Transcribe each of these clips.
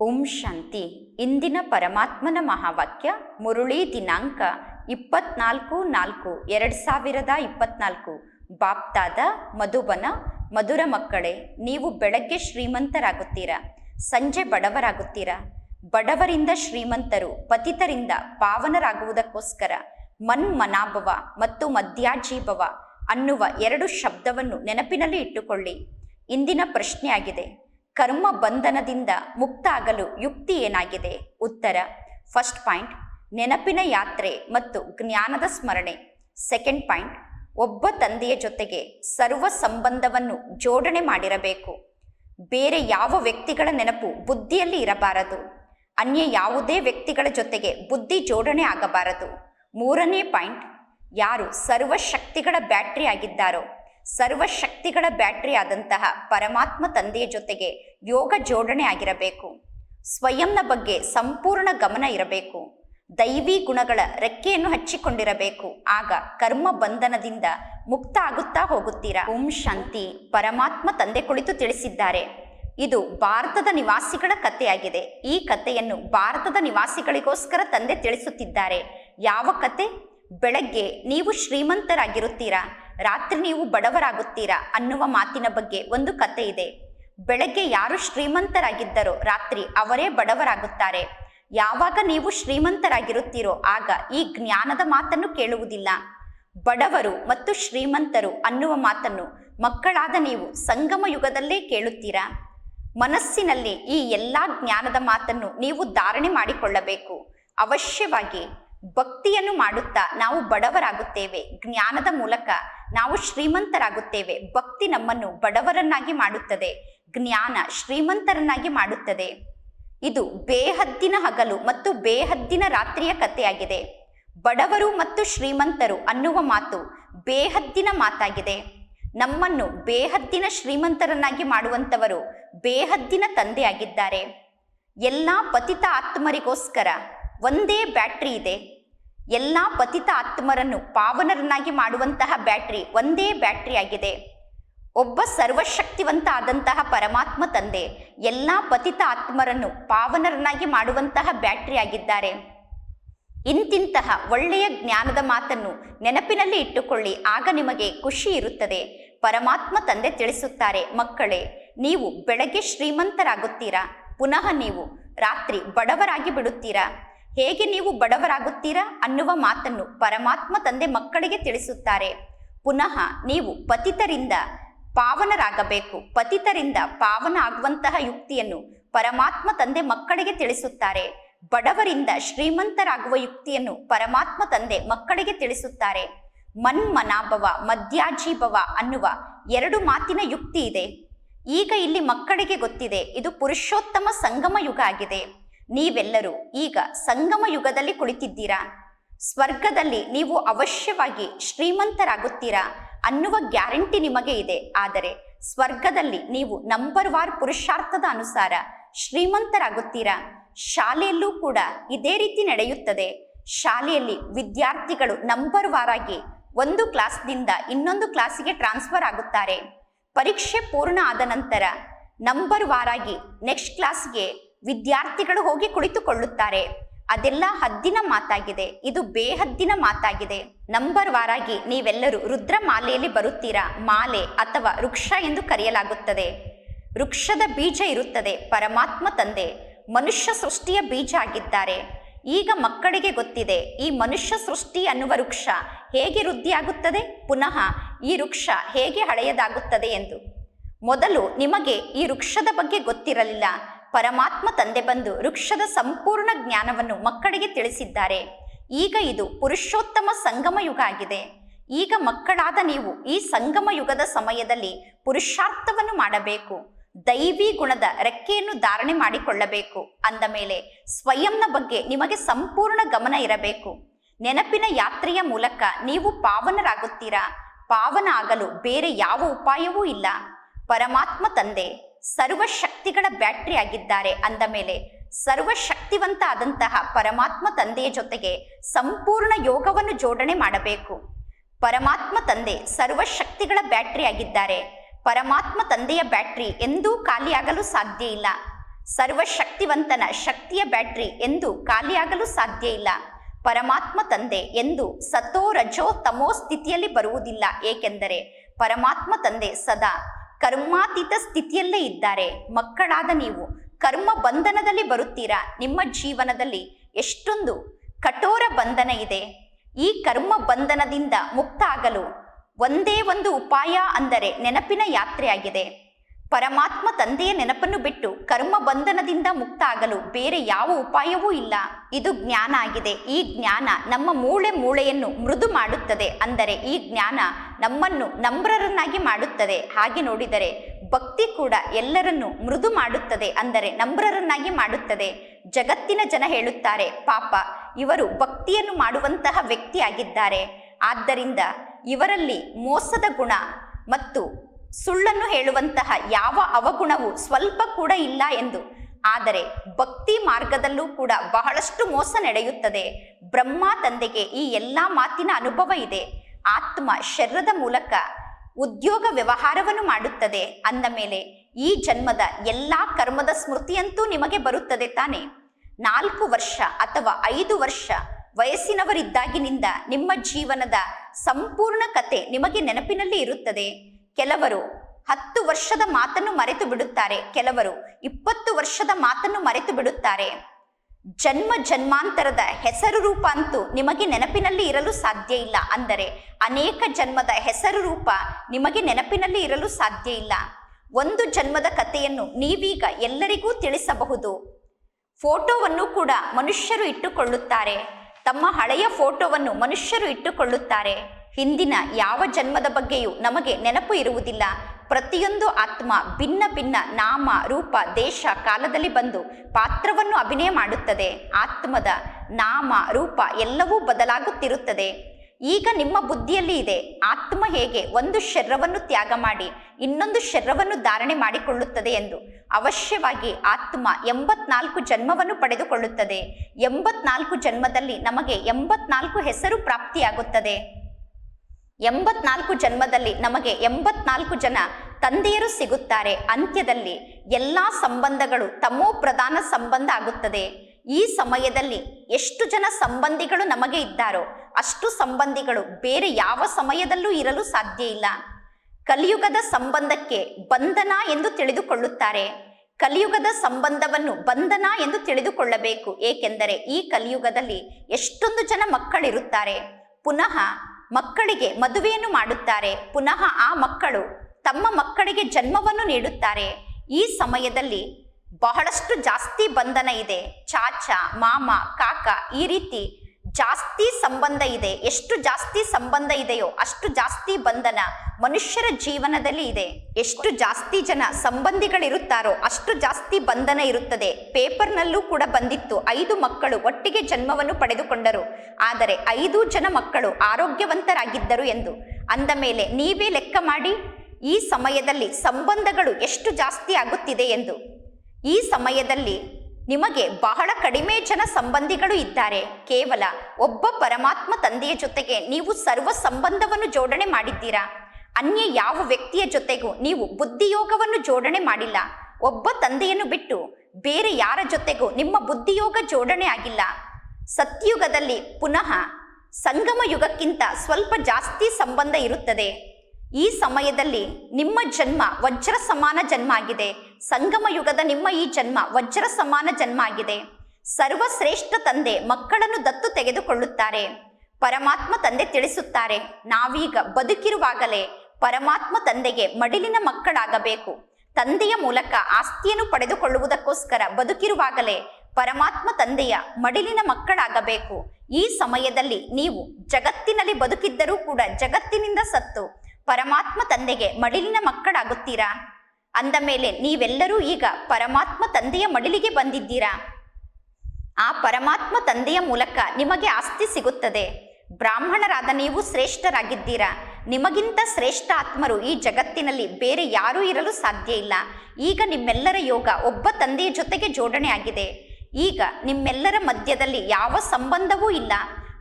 ಓಂ ಶಾಂತಿ. ಇಂದಿನ ಪರಮಾತ್ಮನ ಮಹಾವಾಕ್ಯ ಮುರುಳಿ ದಿನಾಂಕ ಇಪ್ಪತ್ನಾಲ್ಕು ನಾಲ್ಕು ಎರಡು ಸಾವಿರದ ಇಪ್ಪತ್ನಾಲ್ಕು. ಬಾಪ್ತಾದ ಮಧುಬನ, ಮಧುರ ಮಕ್ಕಳೇ, ನೀವು ಬೆಳಗ್ಗೆ ಶ್ರೀಮಂತರಾಗುತ್ತೀರಾ? ಸಂಜೆ ಬಡವರಾಗುತ್ತೀರಾ? ಬಡವರಿಂದ ಶ್ರೀಮಂತರು, ಪತಿತರಿಂದ ಪಾವನರಾಗುವುದಕ್ಕೋಸ್ಕರ ಮನ್ಮನಾಭವ ಮತ್ತು ಮಧ್ಯಾಜೀಭವ ಅನ್ನುವ ಎರಡು ಶಬ್ದವನ್ನು ನೆನಪಿನಲ್ಲಿ ಇಟ್ಟುಕೊಳ್ಳಿ. ಇಂದಿನ ಪ್ರಶ್ನೆಯಾಗಿದೆ ಕರ್ಮ ಬಂಧನದಿಂದ ಮುಕ್ತ ಆಗಲು ಯುಕ್ತಿ ಏನಾಗಿದೆ? ಉತ್ತರ ಫಸ್ಟ್ ಪಾಯಿಂಟ್ ನೆನಪಿನ ಯಾತ್ರೆ ಮತ್ತು ಜ್ಞಾನದ ಸ್ಮರಣೆ. ಸೆಕೆಂಡ್ ಪಾಯಿಂಟ್ ಒಬ್ಬ ತಂದೆಯ ಜೊತೆಗೆ ಸರ್ವ ಸಂಬಂಧವನ್ನು ಜೋಡಣೆ ಮಾಡಿರಬೇಕು. ಬೇರೆ ಯಾವ ವ್ಯಕ್ತಿಗಳ ನೆನಪು ಬುದ್ಧಿಯಲ್ಲಿ ಇರಬಾರದು. ಅನ್ಯ ಯಾವುದೇ ವ್ಯಕ್ತಿಗಳ ಜೊತೆಗೆ ಬುದ್ಧಿ ಜೋಡಣೆ ಆಗಬಾರದು. ಮೂರನೇ ಪಾಯಿಂಟ್ ಯಾರು ಸರ್ವಶಕ್ತಿಗಳ ಬ್ಯಾಟ್ರಿ ಆಗಿದ್ದಾರೋ ಸರ್ವಶಕ್ತಿಗಳ ಬ್ಯಾಟ್ರಿ ಆದಂತಹ ಪರಮಾತ್ಮ ತಂದೆಯ ಜೊತೆಗೆ ಯೋಗ ಜೋಡಣೆ ಆಗಿರಬೇಕು. ಸ್ವಯಂನ ಬಗ್ಗೆ ಸಂಪೂರ್ಣ ಗಮನ ಇರಬೇಕು. ದೈವಿ ಗುಣಗಳ ರೆಕ್ಕೆಯನ್ನು ಹಚ್ಚಿಕೊಂಡಿರಬೇಕು. ಆಗ ಕರ್ಮ ಬಂಧನದಿಂದ ಮುಕ್ತ ಆಗುತ್ತಾ ಹೋಗುತ್ತೀರಾ? ಓಂ ಶಾಂತಿ. ಪರಮಾತ್ಮ ತಂದೆ ಕುಳಿತು ತಿಳಿಸಿದ್ದಾರೆ. ಇದು ಭಾರತದ ನಿವಾಸಿಗಳ ಕಥೆಯಾಗಿದೆ. ಈ ಕಥೆಯನ್ನು ಭಾರತದ ನಿವಾಸಿಗಳಿಗೋಸ್ಕರ ತಂದೆ ತಿಳಿಸುತ್ತಿದ್ದಾರೆ. ಯಾವ ಕತೆ ಬೆಳಗ್ಗೆ ನೀವು ಶ್ರೀಮಂತರಾಗಿರುತ್ತೀರಾ? ರಾತ್ರಿ ನೀವು ಬಡವರಾಗುತ್ತೀರಾ? ಅನ್ನುವ ಮಾತಿನ ಬಗ್ಗೆ ಒಂದು ಕತೆ ಇದೆ ಬೆಳಗ್ಗೆ ಯಾರು ಶ್ರೀಮಂತರಾಗಿದ್ದರೋ ರಾತ್ರಿ ಅವರೇ ಬಡವರಾಗುತ್ತಾರೆ. ಯಾವಾಗ ನೀವು ಶ್ರೀಮಂತರಾಗಿರುತ್ತೀರೋ ಆಗ ಈ ಜ್ಞಾನದ ಮಾತನ್ನು ಕೇಳುವುದಿಲ್ಲ. ಬಡವರು ಮತ್ತು ಶ್ರೀಮಂತರು ಅನ್ನುವ ಮಾತನ್ನು ಮಕ್ಕಳಾದ ನೀವು ಸಂಗಮ ಯುಗದಲ್ಲೇ ಕೇಳುತ್ತೀರಾ? ಮನಸ್ಸಿನಲ್ಲಿ ಈ ಎಲ್ಲ ಜ್ಞಾನದ ಮಾತನ್ನು ನೀವು ಧಾರಣೆ ಮಾಡಿಕೊಳ್ಳಬೇಕು. ಅವಶ್ಯವಾಗಿ ಭಕ್ತಿಯನ್ನು ಮಾಡುತ್ತಾ ನಾವು ಬಡವರಾಗುತ್ತೇವೆ. ಜ್ಞಾನದ ಮೂಲಕ ನಾವು ಶ್ರೀಮಂತರಾಗುತ್ತೇವೆ. ಭಕ್ತಿ ನಮ್ಮನ್ನು ಬಡವರನ್ನಾಗಿ ಮಾಡುತ್ತದೆ. ಜ್ಞಾನ ಶ್ರೀಮಂತರನ್ನಾಗಿ ಮಾಡುತ್ತದೆ. ಇದು ಬೇಹದ್ದಿನ ಹಗಲು ಮತ್ತು ಬೇಹದ್ದಿನ ರಾತ್ರಿಯ ಕಥೆಯಾಗಿದೆ. ಬಡವರು ಮತ್ತು ಶ್ರೀಮಂತರು ಅನ್ನುವ ಮಾತು ಬೇಹದ್ದಿನ ಮಾತಾಗಿದೆ. ನಮ್ಮನ್ನು ಬೇಹದ್ದಿನ ಶ್ರೀಮಂತರನ್ನಾಗಿ ಮಾಡುವಂತವರು ಬೇಹದ್ದಿನ ತಂದೆಯಾಗಿದ್ದಾರೆ. ಎಲ್ಲ ಪತಿತ ಆತ್ಮರಿಗೋಸ್ಕರ ಒಂದೇ ಬ್ಯಾಟ್ರಿ ಇದೆ. ಎಲ್ಲ ಪತಿತ ಆತ್ಮರನ್ನು ಪಾವನರನ್ನಾಗಿ ಮಾಡುವಂತಹ ಬ್ಯಾಟ್ರಿ ಒಂದೇ ಬ್ಯಾಟ್ರಿ ಆಗಿದೆ ಒಬ್ಬ ಸರ್ವಶಕ್ತಿವಂತ ಆದಂತಹ ಪರಮಾತ್ಮ ತಂದೆ ಎಲ್ಲ ಪತಿತ ಆತ್ಮರನ್ನು ಪಾವನರನ್ನಾಗಿ ಮಾಡುವಂತಹ ಬ್ಯಾಟ್ರಿ ಆಗಿದ್ದಾರೆ. ಇಂತಿಂತಹ ಒಳ್ಳೆಯ ಜ್ಞಾನದ ಮಾತನ್ನು ನೆನಪಿನಲ್ಲಿ ಇಟ್ಟುಕೊಳ್ಳಿ, ಆಗ ನಿಮಗೆ ಖುಷಿ ಇರುತ್ತದೆ. ಪರಮಾತ್ಮ ತಂದೆ ತಿಳಿಸುತ್ತಾರೆ, ಮಕ್ಕಳೇ, ನೀವು ಬೆಳಗ್ಗೆ ಶ್ರೀಮಂತರಾಗುತ್ತೀರಾ? ಪುನಃ ನೀವು ರಾತ್ರಿ ಬಡವರಾಗಿ ಬಿಡುತ್ತೀರಾ? ಹೇಗೆ ನೀವು ಬಡವರಾಗುತ್ತೀರಾ ಅನ್ನುವ ಮಾತನ್ನು ಪರಮಾತ್ಮ ತಂದೆ ಮಕ್ಕಳಿಗೆ ತಿಳಿಸುತ್ತಾರೆ. ಪುನಃ ನೀವು ಪತಿತರಿಂದ ಪಾವನರಾಗಬೇಕು. ಪತಿತರಿಂದ ಪಾವನ ಆಗುವಂತಹ ಯುಕ್ತಿಯನ್ನು ಪರಮಾತ್ಮ ತಂದೆ ಮಕ್ಕಳಿಗೆ ತಿಳಿಸುತ್ತಾರೆ. ಬಡವರಿಂದ ಶ್ರೀಮಂತರಾಗುವ ಯುಕ್ತಿಯನ್ನು ಪರಮಾತ್ಮ ತಂದೆ ಮಕ್ಕಳಿಗೆ ತಿಳಿಸುತ್ತಾರೆ. ಮನ್ಮನಾಭವ, ಮಧ್ಯಾಜೀಭವ ಅನ್ನುವ ಎರಡು ಮಾತಿನ ಯುಕ್ತಿ ಇದೆ. ಈಗ ಇಲ್ಲಿ ಮಕ್ಕಳಿಗೆ ಗೊತ್ತಿದೆ, ಇದು ಪುರುಷೋತ್ತಮ ಸಂಗಮ ಯುಗ ಆಗಿದೆ. ನೀವೆಲ್ಲರೂ ಈಗ ಸಂಗಮ ಯುಗದಲ್ಲಿ ಕುಳಿತಿದ್ದೀರಾ? ಸ್ವರ್ಗದಲ್ಲಿ ನೀವು ಅವಶ್ಯವಾಗಿ ಶ್ರೀಮಂತರಾಗುತ್ತೀರಾ? ಅನ್ನುವ ಗ್ಯಾರಂಟಿ ನಿಮಗೆ ಇದೆ. ಆದರೆ ಸ್ವರ್ಗದಲ್ಲಿ ನೀವು ನಂಬರ್ ವಾರ್ ಪುರುಷಾರ್ಥದ ಅನುಸಾರ ಶ್ರೀಮಂತರಾಗುತ್ತೀರಾ? ಶಾಲೆಯಲ್ಲೂ ಕೂಡ ಇದೇ ರೀತಿ ನಡೆಯುತ್ತದೆ. ಶಾಲೆಯಲ್ಲಿ ವಿದ್ಯಾರ್ಥಿಗಳು ನಂಬರ್ ವಾರಾಗಿ ಒಂದು ಕ್ಲಾಸ್ನಿಂದ ಇನ್ನೊಂದು ಕ್ಲಾಸಿಗೆ ಟ್ರಾನ್ಸ್ಫರ್ ಆಗುತ್ತಾರೆ. ಪರೀಕ್ಷೆ ಪೂರ್ಣ ಆದ ನಂತರ ನಂಬರ್ ವಾರಾಗಿ ನೆಕ್ಸ್ಟ್ ಕ್ಲಾಸ್ಗೆ ವಿದ್ಯಾರ್ಥಿಗಳು ಹೋಗಿ ಕುಳಿತುಕೊಳ್ಳುತ್ತಾರೆ. ಅದೆಲ್ಲ ಹದ್ದಿನ ಮಾತಾಗಿದೆ. ಇದು ಬೇಹದ್ದಿನ ಮಾತಾಗಿದೆ. ನಂಬರ್ ವಾರಾಗಿ ನೀವೆಲ್ಲರೂ ರುದ್ರ ಮಾಲೆಯಲ್ಲಿ ಬರುತ್ತೀರಾ? ಮಾಲೆ ಅಥವಾ ವೃಕ್ಷ ಎಂದು ಕರೆಯಲಾಗುತ್ತದೆ. ವೃಕ್ಷದ ಬೀಜ ಇರುತ್ತದೆ. ಪರಮಾತ್ಮ ತಂದೆ. ಮನುಷ್ಯ ಸೃಷ್ಟಿಯ ಬೀಜ ಆಗಿದ್ದಾರೆ. ಈಗ ಮಕ್ಕಳಿಗೆ ಗೊತ್ತಿದೆ, ಈ ಮನುಷ್ಯ ಸೃಷ್ಟಿ ಅನ್ನುವ ವೃಕ್ಷ ಹೇಗೆ ವೃದ್ಧಿಯಾಗುತ್ತದೆ? ಪುನಃ ಈ ವೃಕ್ಷ ಹೇಗೆ ಹಳೆಯದಾಗುತ್ತದೆ ಎಂದು. ಮೊದಲು ನಿಮಗೆ ಈ ವೃಕ್ಷದ ಬಗ್ಗೆ ಗೊತ್ತಿರಲಿಲ್ಲ. ಪರಮಾತ್ಮ ತಂದೆ ಬಂದು ವೃಕ್ಷದ ಸಂಪೂರ್ಣ ಜ್ಞಾನವನ್ನು ಮಕ್ಕಳಿಗೆ ತಿಳಿಸಿದ್ದಾರೆ. ಈಗ ಇದು ಪುರುಷೋತ್ತಮ ಸಂಗಮ ಯುಗ ಆಗಿದೆ. ಈಗ ಮಕ್ಕಳಾದ ನೀವು ಈ ಸಂಗಮ ಯುಗದ ಸಮಯದಲ್ಲಿ ಪುರುಷಾರ್ಥವನ್ನು ಮಾಡಬೇಕು. ದೈವಿ ಗುಣದ ರೆಕ್ಕೆಯನ್ನು ಧಾರಣೆ ಮಾಡಿಕೊಳ್ಳಬೇಕು. ಅಂದ ಮೇಲೆ ಸ್ವಯಂನ ಬಗ್ಗೆ ನಿಮಗೆ ಸಂಪೂರ್ಣ ಗಮನ ಇರಬೇಕು. ನೆನಪಿನ ಯಾತ್ರೆಯ ಮೂಲಕ ನೀವು ಪಾವನರಾಗುತ್ತೀರಾ? ಪಾವನ ಆಗಲು ಬೇರೆ ಯಾವ ಉಪಾಯವೂ ಇಲ್ಲ. ಪರಮಾತ್ಮ ತಂದೆ ಸರ್ವಶಕ್ತಿಗಳ ಬ್ಯಾಟ್ರಿ ಆಗಿದ್ದಾರೆ ಅಂದ ಮೇಲೆ ಸರ್ವಶಕ್ತಿವಂತ ಆದಂತಹ ಪರಮಾತ್ಮ ತಂದೆಯ ಜೊತೆಗೆ ಸಂಪೂರ್ಣ ಯೋಗವನ್ನು ಜೋಡಣೆ ಮಾಡಬೇಕು. ಪರಮಾತ್ಮ ತಂದೆ ಸರ್ವಶಕ್ತಿಗಳ ಬ್ಯಾಟ್ರಿ ಆಗಿದ್ದಾರೆ. ಪರಮಾತ್ಮ ತಂದೆಯ ಬ್ಯಾಟ್ರಿ ಎಂದೂ ಖಾಲಿಯಾಗಲು ಸಾಧ್ಯ ಇಲ್ಲ. ಸರ್ವಶಕ್ತಿವಂತನ ಶಕ್ತಿಯ ಬ್ಯಾಟ್ರಿ ಎಂದು ಖಾಲಿಯಾಗಲು ಸಾಧ್ಯ ಇಲ್ಲ. ಪರಮಾತ್ಮ ತಂದೆ ಎಂದು ಸತೋ ರಜೋ ತಮೋ ಸ್ಥಿತಿಯಲ್ಲಿ ಬರುವುದಿಲ್ಲ. ಏಕೆಂದರೆ ಪರಮಾತ್ಮ ತಂದೆ ಸದಾ ಕರ್ಮಾತೀತ ಸ್ಥಿತಿಯಲ್ಲೇ ಇದ್ದಾರೆ. ಮಕ್ಕಳಾದ ನೀವು, ಕರ್ಮ ಬಂಧನದಲ್ಲಿ ಬರುತ್ತೀರಾ? ನಿಮ್ಮ ಜೀವನದಲ್ಲಿ ಎಷ್ಟೊಂದು ಕಠೋರ ಬಂಧನ ಇದೆ. ಈ ಕರ್ಮ ಬಂಧನದಿಂದ ಮುಕ್ತ ಆಗಲು ಒಂದೇ ಒಂದು ಉಪಾಯ ಅಂದರೆ ನೆನಪಿನ ಯಾತ್ರೆಯಾಗಿದೆ. ಪರಮಾತ್ಮ ತಂದೆಯ ನೆನಪನ್ನು ಬಿಟ್ಟು ಕರ್ಮ ಬಂಧನದಿಂದ ಮುಕ್ತ ಆಗಲು ಬೇರೆ ಯಾವ ಉಪಾಯವೂ ಇಲ್ಲ. ಇದು ಜ್ಞಾನ ಆಗಿದೆ. ಈ ಜ್ಞಾನ ನಮ್ಮ ಮೂಳೆ ಮೂಳೆಯನ್ನು ಮೃದು ಮಾಡುತ್ತದೆ. ಅಂದರೆ ಈ ಜ್ಞಾನ ನಮ್ಮನ್ನು ನಮ್ರರನ್ನಾಗಿ ಮಾಡುತ್ತದೆ. ಹಾಗೆ ನೋಡಿದರೆ ಭಕ್ತಿ ಕೂಡ ಎಲ್ಲರನ್ನು ಮೃದು ಮಾಡುತ್ತದೆ. ಅಂದರೆ ನಮ್ರರನ್ನಾಗಿ ಮಾಡುತ್ತದೆ. ಜಗತ್ತಿನ ಜನ ಹೇಳುತ್ತಾರೆ, ಪಾಪ, ಇವರು ಭಕ್ತಿಯನ್ನು ಮಾಡುವಂತಹ ವ್ಯಕ್ತಿಯಾಗಿದ್ದಾರೆ. ಆದ್ದರಿಂದ ಇವರಲ್ಲಿ ಮೋಸದ ಗುಣ ಮತ್ತು ಸುಳ್ಳನ್ನು ಹೇಳುವಂತಹ ಯಾವ ಅವಗುಣವು ಸ್ವಲ್ಪ ಕೂಡ ಇಲ್ಲ ಎಂದು. ಆದರೆ ಭಕ್ತಿ ಮಾರ್ಗದಲ್ಲೂ ಕೂಡ ಬಹಳಷ್ಟು ಮೋಸ ನಡೆಯುತ್ತದೆ. ಬ್ರಹ್ಮ ತಂದೆಗೆ ಈ ಎಲ್ಲ ಮಾತಿನ ಅನುಭವ ಇದೆ. ಆತ್ಮ ಶರೀರದ ಮೂಲಕ ಉದ್ಯೋಗ ವ್ಯವಹಾರವನ್ನು ಮಾಡುತ್ತದೆ. ಅಂದ ಮೇಲೆ ಈ ಜನ್ಮದ ಎಲ್ಲಾ ಕರ್ಮದ ಸ್ಮೃತಿಯಂತೂ ನಿಮಗೆ ಬರುತ್ತದೆ ತಾನೆ. ನಾಲ್ಕು ವರ್ಷ ಅಥವಾ ಐದು ವರ್ಷ ವಯಸ್ಸಿನವರಿದ್ದಾಗಿನಿಂದ ನಿಮ್ಮ ಜೀವನದ ಸಂಪೂರ್ಣ ಕತೆ ನಿಮಗೆ ನೆನಪಿನಲ್ಲಿ ಇರುತ್ತದೆ. ಕೆಲವರು ಹತ್ತು ವರ್ಷದ ಮಾತನ್ನು ಮರೆತು ಬಿಡುತ್ತಾರೆ. ಕೆಲವರು ಇಪ್ಪತ್ತು ವರ್ಷದ ಮಾತನ್ನು ಮರೆತು ಬಿಡುತ್ತಾರೆ. ಜನ್ಮ ಜನ್ಮಾಂತರದ ಹೆಸರು ರೂಪ ಅಂತೂ ನಿಮಗೆ ನೆನಪಿನಲ್ಲಿ ಇರಲು ಸಾಧ್ಯ ಇಲ್ಲ. ಅಂದರೆ ಅನೇಕ ಜನ್ಮದ ಹೆಸರು ರೂಪ ನಿಮಗೆ ನೆನಪಿನಲ್ಲಿ ಇರಲು ಸಾಧ್ಯ ಇಲ್ಲ. ಒಂದು ಜನ್ಮದ ಕಥೆಯನ್ನು ನೀವೀಗ ಎಲ್ಲರಿಗೂ ತಿಳಿಸಬಹುದು. ಫೋಟೋವನ್ನು ಕೂಡ ಮನುಷ್ಯರು ಇಟ್ಟುಕೊಳ್ಳುತ್ತಾರೆ. ತಮ್ಮ ಹಳೆಯ ಫೋಟೋವನ್ನು ಮನುಷ್ಯರು ಇಟ್ಟುಕೊಳ್ಳುತ್ತಾರೆ. ಹಿಂದಿನ ಯಾವ ಜನ್ಮದ ಬಗ್ಗೆಯೂ ನಮಗೆ ನೆನಪು ಇರುವುದಿಲ್ಲ. ಪ್ರತಿಯೊಂದು ಆತ್ಮ ಭಿನ್ನ ಭಿನ್ನ ನಾಮ, ರೂಪ, ದೇಶ, ಕಾಲದಲ್ಲಿ ಬಂದು ಪಾತ್ರವನ್ನು ಅಭಿನಯ ಮಾಡುತ್ತದೆ. ಆತ್ಮದ ನಾಮ, ರೂಪ ಎಲ್ಲವೂ ಬದಲಾಗುತ್ತಿರುತ್ತದೆ. ಈಗ ನಿಮ್ಮ ಬುದ್ಧಿಯಲ್ಲಿ ಇದೆ. ಆತ್ಮ ಹೇಗೆ ಒಂದು ಶರೀರವನ್ನು ತ್ಯಾಗ ಮಾಡಿ ಇನ್ನೊಂದು ಶರೀರವನ್ನು ಧಾರಣೆ ಮಾಡಿಕೊಳ್ಳುತ್ತದೆ ಎಂದು ಅವಶ್ಯವಾಗಿ ಆತ್ಮ ಎಂಬತ್ನಾಲ್ಕು ಜನ್ಮವನ್ನು ಪಡೆದುಕೊಳ್ಳುತ್ತದೆ. ಎಂಬತ್ನಾಲ್ಕು ಜನ್ಮದಲ್ಲಿ ನಮಗೆ ಎಂಬತ್ನಾಲ್ಕು ಹೆಸರು ಪ್ರಾಪ್ತಿಯಾಗುತ್ತದೆ. ಎಂಬತ್ನಾಲ್ಕು ಜನ್ಮದಲ್ಲಿ ನಮಗೆ ಎಂಬತ್ನಾಲ್ಕು ಜನ ತಂದೆಯರು ಸಿಗುತ್ತಾರೆ. ಅಂತ್ಯದಲ್ಲಿ ಎಲ್ಲ ಸಂಬಂಧಗಳು ತಮ್ಮೋ ಪ್ರಧಾನ ಸಂಬಂಧ ಆಗುತ್ತದೆ. ಈ ಸಮಯದಲ್ಲಿ ಎಷ್ಟು ಜನ ಸಂಬಂಧಿಗಳು ನಮಗೆ ಇದ್ದಾರೋ ಅಷ್ಟು ಸಂಬಂಧಿಗಳು ಬೇರೆ ಯಾವ ಸಮಯದಲ್ಲೂ ಇರಲು ಸಾಧ್ಯ ಇಲ್ಲ. ಕಲಿಯುಗದ ಸಂಬಂಧಕ್ಕೆ ಬಂಧನ ಎಂದು ತಿಳಿದುಕೊಳ್ಳುತ್ತಾರೆ. ಕಲಿಯುಗದ ಸಂಬಂಧವನ್ನು ಬಂಧನ ಎಂದು ತಿಳಿದುಕೊಳ್ಳಬೇಕು. ಏಕೆಂದರೆ ಈ ಕಲಿಯುಗದಲ್ಲಿ ಎಷ್ಟೊಂದು ಜನ ಮಕ್ಕಳಿರುತ್ತಾರೆ. ಪುನಃ ಮಕ್ಕಳಿಗೆ ಮದುವೆಯನ್ನು ಮಾಡುತ್ತಾರೆ. ಪುನಃ ಆ ಮಕ್ಕಳು ತಮ್ಮ ಮಕ್ಕಳಿಗೆ ಜನ್ಮವನ್ನು ನೀಡುತ್ತಾರೆ. ಈ ಸಮಯದಲ್ಲಿ ಬಹಳಷ್ಟು ಜಾಸ್ತಿ ಬಂಧನ ಇದೆ. ಚಾಚ, ಮಾಮ, ಕಾಕ ಈ ರೀತಿ ಜಾಸ್ತಿ ಸಂಬಂಧ ಇದೆ. ಎಷ್ಟು ಜಾಸ್ತಿ ಸಂಬಂಧ ಇದೆಯೋ ಅಷ್ಟು ಜಾಸ್ತಿ ಬಂಧನ ಮನುಷ್ಯರ ಜೀವನದಲ್ಲಿ ಇದೆ. ಎಷ್ಟು ಜಾಸ್ತಿ ಜನ ಸಂಬಂಧಿಗಳಿರುತ್ತಾರೋ ಅಷ್ಟು ಜಾಸ್ತಿ ಬಂಧನ ಇರುತ್ತದೆ. ಪೇಪರ್ನಲ್ಲೂ ಕೂಡ ಬಂದಿತ್ತು. ಐದು ಮಕ್ಕಳು ಒಟ್ಟಿಗೆ ಜನ್ಮವನ್ನು ಪಡೆದುಕೊಂಡರು. ಆದರೆ ಐದು ಜನ ಮಕ್ಕಳು ಆರೋಗ್ಯವಂತರಾಗಿದ್ದರು ಎಂದು. ಅಂದ ಮೇಲೆ ನೀವೇ ಲೆಕ್ಕ ಮಾಡಿ, ಈ ಸಮಯದಲ್ಲಿ ಸಂಬಂಧಗಳು ಎಷ್ಟು ಜಾಸ್ತಿ ಆಗುತ್ತಿದೆ ಎಂದು. ಈ ಸಮಯದಲ್ಲಿ ನಿಮಗೆ ಬಹಳ ಕಡಿಮೆ ಜನ ಸಂಬಂಧಿಗಳು ಇದ್ದಾರೆ. ಕೇವಲ ಒಬ್ಬ ಪರಮಾತ್ಮ ತಂದೆಯ ಜೊತೆಗೆ ನೀವು ಸರ್ವ ಸಂಬಂಧವನ್ನು ಜೋಡಣೆ ಮಾಡಿದ್ದೀರಾ? ಅನ್ಯ ಯಾವ ವ್ಯಕ್ತಿಯ ಜೊತೆಗೂ ನೀವು ಬುದ್ಧಿಯೋಗವನ್ನು ಜೋಡಣೆ ಮಾಡಿಲ್ಲ. ಒಬ್ಬ ತಂದೆಯನ್ನು ಬಿಟ್ಟು ಬೇರೆ ಯಾರ ಜೊತೆಗೂ ನಿಮ್ಮ ಬುದ್ಧಿಯೋಗ ಜೋಡಣೆ ಆಗಿಲ್ಲ. ಸತ್ಯುಗದಲ್ಲಿ ಪುನಃ ಸಂಗಮ ಯುಗಕ್ಕಿಂತ ಸ್ವಲ್ಪ ಜಾಸ್ತಿ ಸಂಬಂಧ ಇರುತ್ತದೆ. ಈ ಸಮಯದಲ್ಲಿ ನಿಮ್ಮ ಜನ್ಮ ವಜ್ರ ಸಮಾನ ಜನ್ಮ ಆಗಿದೆ. ಸಂಗಮ ಯುಗದ ನಿಮ್ಮ ಈ ಜನ್ಮ ವಜ್ರ ಸಮಾನ ಜನ್ಮ ಆಗಿದೆ. ಸರ್ವಶ್ರೇಷ್ಠ ತಂದೆ ಮಕ್ಕಳನ್ನು ದತ್ತು ತೆಗೆದುಕೊಳ್ಳುತ್ತಾರೆ. ಪರಮಾತ್ಮ ತಂದೆ ತಿಳಿಸುತ್ತಾರೆ, ನಾವೀಗ ಬದುಕಿರುವಾಗಲೇ ಪರಮಾತ್ಮ ತಂದೆಗೆ ಮಡಿಲಿನ ಮಕ್ಕಳಾಗಬೇಕು. ತಂದೆಯ ಮೂಲಕ ಆಸ್ತಿಯನ್ನು ಪಡೆದುಕೊಳ್ಳುವುದಕ್ಕೋಸ್ಕರ ಬದುಕಿರುವಾಗಲೇ ಪರಮಾತ್ಮ ತಂದೆಯ ಮಡಿಲಿನ ಮಕ್ಕಳಾಗಬೇಕು. ಈ ಸಮಯದಲ್ಲಿ ನೀವು ಜಗತ್ತಿನಲ್ಲಿ ಬದುಕಿದ್ದರೂ ಕೂಡ ಜಗತ್ತಿನಿಂದ ಸತ್ತು ಪರಮಾತ್ಮ ತಂದೆಗೆ ಮಡಿಲಿನ ಮಕ್ಕಳಾಗುತ್ತೀರಾ? ಅಂದ ಮೇಲೆ, ನೀವೆಲ್ಲರೂ ಈಗ ಪರಮಾತ್ಮ ತಂದೆಯ ಮಡಿಲಿಗೆ ಬಂದಿದ್ದೀರಾ? ಆ ಪರಮಾತ್ಮ ತಂದೆಯ ಮೂಲಕ ನಿಮಗೆ ಆಸ್ತಿ ಸಿಗುತ್ತದೆ. ಬ್ರಾಹ್ಮಣರಾದ ನೀವು ಶ್ರೇಷ್ಠರಾಗಿದ್ದೀರಾ? ನಿಮಗಿಂತ ಶ್ರೇಷ್ಠ ಆತ್ಮರು ಈ ಜಗತ್ತಿನಲ್ಲಿ ಬೇರೆ ಯಾರೂ ಇರಲು ಸಾಧ್ಯ ಇಲ್ಲ. ಈಗ ನಿಮ್ಮೆಲ್ಲರ ಯೋಗ ಒಬ್ಬ ತಂದೆಯ ಜೊತೆಗೆ ಜೋಡಣೆ ಆಗಿದೆ ಈಗ ನಿಮ್ಮೆಲ್ಲರ ಮಧ್ಯದಲ್ಲಿ ಯಾವ ಸಂಬಂಧವೂ ಇಲ್ಲ.